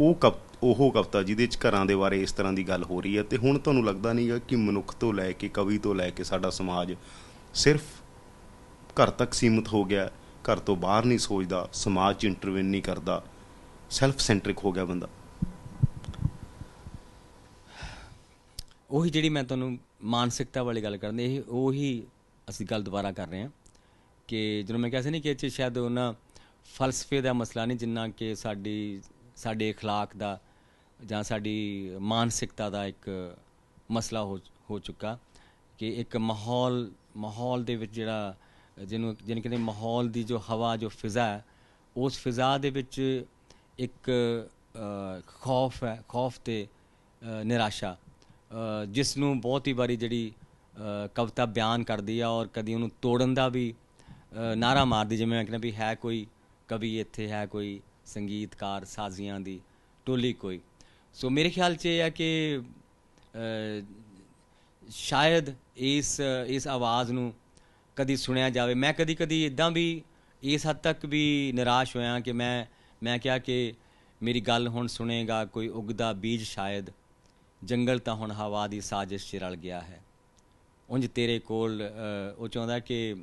[SPEAKER 1] ਉਹ ਕਵ ਉਹ ਕਵਿਤਾ ਜਿਹਦੇ ਚ ਘਰਾਂ ਦੇ ਬਾਰੇ ਇਸ ਤਰ੍ਹਾਂ ਦੀ ਗੱਲ ਹੋ ਰਹੀ ਹੈ ਤੇ ਹੁਣ ਤੁਹਾਨੂੰ ਲੱਗਦਾ ਨਹੀਂਗਾ ਕਿ ਮਨੁੱਖ ਤੋਂ ਲੈ ਕੇ, ਕਵੀ ਤੋਂ ਲੈ ਕੇ ਸਾਡਾ ਸਮਾਜ ਸਿਰਫ ਘਰ ਤੱਕ ਸੀਮਿਤ ਹੋ ਗਿਆ, ਘਰ ਤੋਂ ਬਾਹਰ ਨਹੀਂ ਸੋਚਦਾ, ਸਮਾਜ 'ਚ ਇੰਟਰਵੈਨ ਨਹੀਂ ਕਰਦਾ ਸੈਲਫ ਸੈਂਟਰਿਕ ਹੋ ਗਿਆ ਬੰਦਾ।
[SPEAKER 2] ਉਹੀ ਜਿਹੜੀ ਮੈਂ ਤੁਹਾਨੂੰ ਮਾਨਸਿਕਤਾ ਵਾਲੀ ਗੱਲ ਕਰਦੇ ਇਹ ਉਹੀ ਅਸੀਂ ਗੱਲ ਦੁਬਾਰਾ ਕਰ ਰਹੇ ਹਾਂ ਕਿ ਜਦੋਂ ਮੈਂ ਕਿਹਾ ਸੀ ਨਹੀਂ ਕਿ ਇਹ ਸ਼ਾਇਦ ਉਹਨਾਂ ਫਲਸਫੇ ਦਾ ਮਸਲਾ ਨਹੀਂ ਜਿੰਨਾ ਕਿ ਸਾਡੀ ਸਾਡੇ اخلاق ਦਾ ਜਾਂ ਸਾਡੀ ਮਾਨਸਿਕਤਾ ਦਾ ਇੱਕ ਮਸਲਾ ਹੋ ਹੋ ਚੁੱਕਾ ਕਿ ਇੱਕ ਮਾਹੌਲ ਮਾਹੌਲ ਦੇ ਵਿੱਚ ਜਿਹੜਾ ਜਿਹਨੂੰ ਜਿਹਨੂੰ ਕਹਿੰਦੇ ਮਾਹੌਲ ਦੀ ਜੋ ਹਵਾ ਜੋ ਫਿਜ਼ਾ ਹੈ ਉਸ ਫਿਜ਼ਾ ਦੇ ਵਿੱਚ ਇੱਕ ਅ, ਖੌਫ ਹੈ ਖੌਫ ਤੇ ਅ, ਨਿਰਾਸ਼ਾ ਅ, ਜਿਸ ਨੂੰ ਬਹੁਤ ਹੀ ਵਾਰੀ ਜਿਹੜੀ ਅ, ਕਵਿਤਾ ਬਿਆਨ ਕਰਦੀ ਆ ਔਰ ਕਦੀ ਉਹਨੂੰ ਤੋੜਨ ਦਾ ਵੀ ਅ, ਨਾਰਾ ਮਾਰਦੀ ਜਿਵੇਂ ਮੈਂ ਕਹਿੰਦਾ ਵੀ ਹੈ ਕੋਈ ਕਵੀ ਇੱਥੇ ਹੈ ਕੋਈ ਸੰਗੀਤਕਾਰ ਸਾਜ਼ੀਆਂ ਦੀ, ਟੋਲੀ ਕੋਈ। ਸੋ ਮੇਰੇ ਖਿਆਲ 'ਚ ਇਹ ਹੈ ਕਿ ਸ਼ਾਇਦ ਇਸ ਇਸ ਆਵਾਜ਼ ਨੂੰ ਕਦੀ ਸੁਣਿਆ ਜਾਵੇ। ਮੈਂ ਕਦੀ ਕਦੀ ਇਦਾਂ ਵੀ ਇਸ ਹੱਦ ਤੱਕ ਵੀ ਨਿਰਾਸ਼ ਹੋਇਆ ਕਿ ਮੈਂ ਮੈਂ ਕਿਹਾ ਕਿ ਮੇਰੀ ਗੱਲ ਹੁਣ ਸੁਣੇਗਾ, ਕੋਈ ਉਗਦਾ ਬੀਜ ਸ਼ਾਇਦ। ਜੰਗਲ ਤਾਂ ਹੁਣ ਹਵਾ ਦੀ ਸਾਜ਼ਿਸ਼ 'ਚ ਰਲ ਗਿਆ ਹੈ। ਉਂਝ ਤੇਰੇ ਕੋਲ ਉਹ ਚਾਹੁੰਦਾ ਕਿ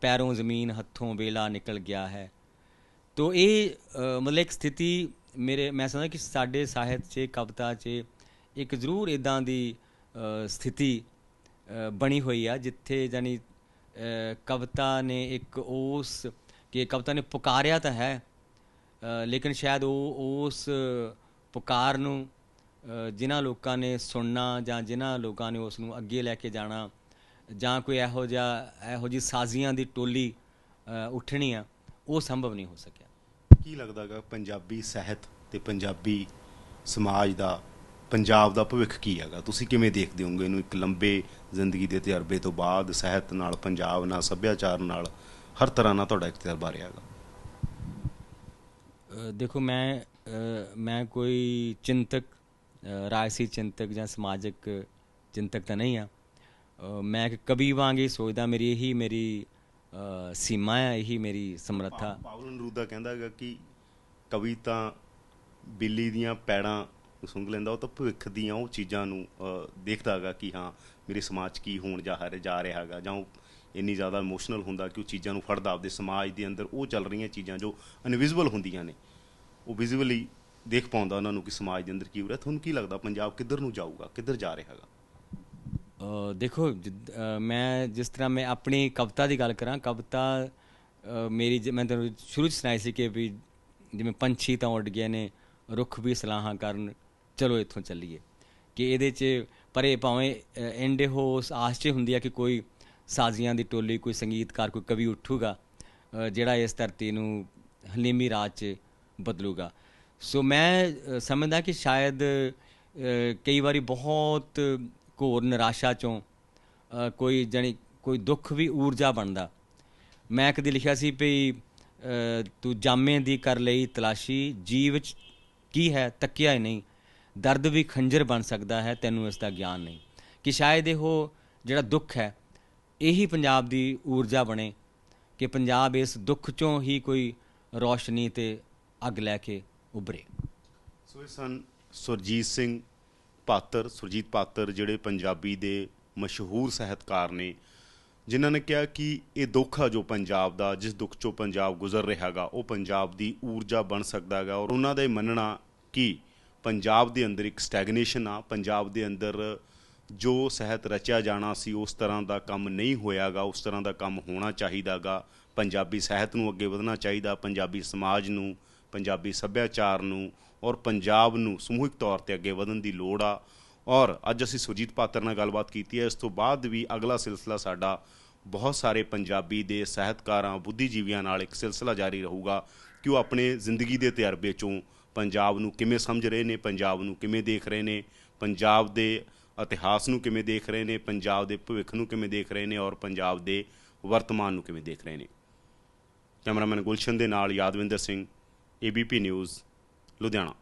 [SPEAKER 2] ਪੈਰੋਂ ਜ਼ਮੀਨ ਹੱਥੋਂ ਵੇਲਾ ਨਿਕਲ ਗਿਆ ਹੈ। ਤੋ ਇਹ ਮਤਲਬ ਇੱਕ ਸਥਿਤੀ ਮੇਰੇ, ਮੈਂ ਸਮਝਦਾ ਕਿ ਸਾਡੇ ਸਾਹਿਤ 'ਚ, ਕਵਿਤਾ 'ਚ ਇੱਕ ਜ਼ਰੂਰ ਇਦਾਂ ਦੀ ਸਥਿਤੀ ਬਣੀ ਹੋਈ ਆ, ਜਿੱਥੇ ਜਾਨੀ ਕਵਿਤਾ ਨੇ ਇੱਕ ਉਸ, ਕਿ ਕਵਿਤਾ ਨੇ ਪੁਕਾਰਿਆ ਤਾਂ ਹੈ ਲੇਕਿਨ ਸ਼ਾਇਦ ਉਹ ਉਸ ਪੁਕਾਰ ਨੂੰ ਜਿਨ੍ਹਾਂ ਲੋਕਾਂ ਨੇ ਸੁਣਨਾ ਜਾਂ ਜਿਨ੍ਹਾਂ ਲੋਕਾਂ ਨੇ ਉਸ ਨੂੰ ਅੱਗੇ ਲੈ ਕੇ ਜਾਣਾ, ਜਾਂ ਕੋਈ ਇਹੋ ਜਿਹਾ, ਇਹੋ ਜਿਹੀ ਸਾਜ਼ੀਆਂ ਦੀ ਟੋਲੀ ਉੱਠਣੀ ਆ, ਉਹ ਸੰਭਵ ਨਹੀਂ ਹੋ ਸਕਿਆ।
[SPEAKER 1] ਕੀ ਲੱਗਦਾਗਾ ਪੰਜਾਬੀ ਸਾਹਿਤ ਤੇ ਪੰਜਾਬੀ ਸਮਾਜ ਦਾ, ਪੰਜਾਬ ਦਾ ਭਵਿੱਖ ਕੀ ਹੈਗਾ? ਤੁਸੀਂ ਕਿਵੇਂ ਦੇਖਦੇ ਹੋਗੇ ਇਹਨੂੰ ਇੱਕ ਲੰਬੇ ਜ਼ਿੰਦਗੀ ਦੇ ਤਜਰਬੇ ਤੋਂ ਬਾਅਦ ਸਾਹਿਤ ਨਾਲ, ਪੰਜਾਬ ਨਾਲ, ਸੱਭਿਆਚਾਰ ਨਾਲ ਹਰ ਤਰ੍ਹਾਂ ਨਾਲ ਤੁਹਾਡਾ ਇੱਕ ਤਜਰਬਾ ਰਿਹਾ ਹੈਗਾ?
[SPEAKER 2] ਦੇਖੋ, ਮੈਂ ਮੈਂ ਕੋਈ ਚਿੰਤਕ ਰਾਜਸੀ ਚਿੰਤਕ ਜਾਂ ਸਮਾਜਿਕ ਚਿੰਤਕ ਤਾਂ ਨਹੀਂ ਆ। ਮੈਂ ਇੱਕ ਕਵੀ ਵਾਂਗ ਹੀ ਸੋਚਦਾ, ਮੇਰੀ ਇਹੀ, ਮੇਰੀ ਅ, ਸੀਮਾ ਹੈ ਇਹੀ ਮੇਰੀ ਸਮਰੱਥਾ।
[SPEAKER 1] ਪਾਵਲ ਨਰੂਦਾ ਕਹਿੰਦਾ ਹੈਗਾ ਕਿ ਕਵੀ ਤਾਂ ਬਿੱਲੀ ਦੀਆਂ ਪੈੜਾਂ ਨੂੰ ਸੁੰਘ ਲੈਂਦਾ ਉਹ ਤਾਂ ਭਵਿੱਖ ਦੀਆਂ ਉਹ ਚੀਜ਼ਾਂ ਨੂੰ ਅ, ਦੇਖਦਾ ਹੈਗਾ ਕਿ ਹਾਂ ਮੇਰੇ ਸਮਾਜ 'ਚ ਕੀ ਹੋਣ ਜਾ ਹ- ਜਾ ਰਿਹਾ ਹੈਗਾ ਜਾਂ ਉਹ ਇੰਨੀ ਜ਼ਿਆਦਾ ਇਮੋਸ਼ਨਲ ਹੁੰਦਾ ਕਿ ਉਹ ਚੀਜ਼ਾਂ ਨੂੰ ਫੜਦਾ ਆਪਦੇ ਸਮਾਜ ਦੇ ਅੰਦਰ ਉਹ ਚੱਲ ਰਹੀਆਂ ਚੀਜ਼ਾਂ ਜੋ ਇਨਵਿਜ਼ੀਬਲ ਹੁੰਦੀਆਂ ਨੇ। ਉਹ ਵਿਜ਼ੀਬਲੀ ਦੇਖ ਪਾਉਂਦਾ ਉਹਨਾਂ ਨੂੰ ਕਿ ਸਮਾਜ ਦੇ ਅੰਦਰ ਕੀ ਹੋ ਰਿਹਾ ਤੁਹਾਨੂੰ ਕੀ ਲੱਗਦਾ ਪੰਜਾਬ ਕਿੱਧਰ ਨੂੰ ਜਾਊਗਾ ਕਿੱਧਰ ਜਾ ਰਿਹਾ ਹੈਗਾ?
[SPEAKER 2] ਦੇਖੋ, ਜਿੱਦ- ਮੈਂ ਜਿਸ ਤਰ੍ਹਾਂ ਮੈਂ ਆਪਣੀ ਕਵਿਤਾ ਦੀ ਗੱਲ ਕਰਾਂ, ਕਵਿਤਾ ਮੇਰੀ ਜ- ਮੈਂ ਤੁਹਾਨੂੰ ਸ਼ੁਰੂ ਚ ਸੁਣਾਈ ਸੀ ਕਿ ਵੀ ਜਿਵੇਂ ਪੰਛੀ ਤਾਂ ਉੱਡ ਗਏ ਨੇ, ਰੁੱਖ ਵੀ ਸਲਾਹਾਂ ਕਰਨ, ਚਲੋ ਇੱਥੋਂ ਚੱਲੀਏ। ਕਿ ਇਹਦੇ ਚ ਪਰ ਇਹ ਭਾਵੇਂ ਐਂਡ ਹੋ ਆਸ 'ਚ ਹੁੰਦੀ ਆ ਕਿ ਕੋਈ ਸਾਜ਼ੀਆਂ ਦੀ ਟੋਲੀ, ਕੋਈ ਸੰਗੀਤਕਾਰ, ਕੋਈ ਕਵੀ ਉੱਠੂਗਾ ਜਿਹੜਾ ਇਸ ਧਰਤੀ ਨੂੰ ਹਲੀਮੀ ਰਾਜ 'ਚ ਬਦਲੂਗਾ। ਸੋ ਮੈਂ ਸਮਝਦਾ ਕਿ ਸ਼ਾਇਦ ਕਈ ਵਾਰੀ ਬਹੁਤ ਘੋਰ ਨਿਰਾਸ਼ਾ ਚੋਂ ਕੋਈ ਜਾਣੀ ਕੋਈ ਦੁੱਖ ਵੀ ਊਰਜਾ ਬਣਦਾ। ਮੈਂ ਕਦੇ ਲਿਖਿਆ ਸੀ ਵੀ ਤੂੰ ਜਾਮੇ ਦੀ ਕਰ ਲਈ ਤਲਾਸ਼ੀ, ਜੀਵ ਚ ਕੀ ਹੈ, ਤੱਕਿਆ ਹੀ ਨਹੀਂ। ਦਰਦ ਵੀ ਖੰਜਰ ਬਣ ਸਕਦਾ ਹੈ, ਤੈਨੂੰ ਇਸ ਦਾ ਗਿਆਨ ਨਹੀਂ। ਕਿ ਸ਼ਾਇਦ ਇਹੋ ਜਿਹੜਾ ਦੁੱਖ ਹੈ, ਇਹੀ ਪੰਜਾਬ ਦੀ ਊਰਜਾ ਬਣੇ ਕਿ ਪੰਜਾਬ ਇਸ ਦੁੱਖ ਚੋਂ ਹੀ ਕੋਈ ਰੋਸ਼ਨੀ ਤੇ ਅੱਗ ਲੈ ਕੇ ਉਭਰੇ।
[SPEAKER 1] ਸੋ ਇਹ ਸਨ ਸੁਰਜੀਤ ਸਿੰਘ ਪਾਤਰ, ਸੁਰਜੀਤ ਪਾਤਰ ਜਿਹੜੇ ਪੰਜਾਬੀ ਦੇ ਮਸ਼ਹੂਰ ਸਾਹਿਤਕਾਰ ਨੇ, ਜਿਨ੍ਹਾਂ ਨੇ ਕਿਹਾ ਕਿ ਇਹ ਦੁੱਖ ਆ ਜੋ ਪੰਜਾਬ ਦਾ, ਜਿਸ ਦੁੱਖ ਚੋਂ ਪੰਜਾਬ ਗੁਜ਼ਰ ਰਿਹਾ ਹੈਗਾ ਉਹ ਪੰਜਾਬ ਦੀ ਊਰਜਾ ਬਣ ਸਕਦਾ ਹੈਗਾ ਔਰ ਉਹਨਾਂ ਦਾ ਇਹ ਮੰਨਣਾ ਕਿ ਪੰਜਾਬ ਦੇ ਅੰਦਰ ਇੱਕ ਸਟੈਗਨੇਸ਼ਨ ਆ, ਪੰਜਾਬ ਦੇ ਅੰਦਰ ਜੋ ਸਾਹਿਤ ਰਚਿਆ ਜਾਣਾ ਸੀ, ਉਸ ਤਰ੍ਹਾਂ ਦਾ ਕੰਮ ਨਹੀਂ ਹੋਇਆਗਾ ਉਸ ਤਰ੍ਹਾਂ ਦਾ ਕੰਮ ਹੋਣਾ ਚਾਹੀਦਾਗਾ ਪੰਜਾਬੀ ਸਾਹਿਤ ਨੂੰ ਅੱਗੇ ਵਧਣਾ ਚਾਹੀਦਾ, ਪੰਜਾਬੀ ਸਮਾਜ ਨੂੰ, ਪੰਜਾਬੀ ਸੱਭਿਆਚਾਰ ਨੂੰ ਔਰ ਪੰਜਾਬ ਨੂੰ ਸਮੂਹਿਕ ਤੌਰ ਤੇ ਅੱਗੇ ਵਧਣ ਦੀ ਲੋੜ ਆ। ਔਰ ਅੱਜ ਅਸੀਂ ਸੁਰਜੀਤ ਪਾਤਰ ਨਾਲ ਗੱਲਬਾਤ ਕੀਤੀ ਹੈ। ਇਸ ਤੋਂ ਬਾਅਦ ਵੀ ਅਗਲਾ ਸਿਲਸਿਲਾ ਸਾਡਾ ਬਹੁਤ ਸਾਰੇ ਪੰਜਾਬੀ ਦੇ ਸਾਹਿਤਕਾਰਾਂ, ਬੁੱਧੀਜੀਵੀਆਂ ਨਾਲ ਇੱਕ ਸਿਲਸਿਲਾ ਜਾਰੀ ਰਹੂਗਾ ਕਿ ਉਹ ਆਪਣੇ ਜ਼ਿੰਦਗੀ ਦੇ ਤਜਰਬੇ ਚੋਂ ਪੰਜਾਬ ਨੂੰ ਕਿਵੇਂ ਸਮਝ ਰਹੇ ਨੇ, ਪੰਜਾਬ ਨੂੰ ਕਿਵੇਂ ਦੇਖ ਰਹੇ ਨੇ, ਪੰਜਾਬ ਦੇ ਇਤਿਹਾਸ ਨੂੰ ਕਿਵੇਂ ਦੇਖ ਰਹੇ ਨੇ, ਪੰਜਾਬ ਦੇ ਭਵਿੱਖ ਨੂੰ ਕਿਵੇਂ ਦੇਖ ਰਹੇ ਨੇ ਔਰ ਪੰਜਾਬ ਦੇ ਵਰਤਮਾਨ ਨੂੰ ਕਿਵੇਂ ਦੇਖ ਰਹੇ ਨੇ। ਕੈਮਰਾਮੈਨ ਗੁਲਸ਼ਨ ਦੇ ਨਾਲ ਯਾਦਵਿੰਦਰ ਸਿੰਘ, ਏਬੀਪੀ ਨਿਊਜ਼ ਲੁਧਿਆਣਾ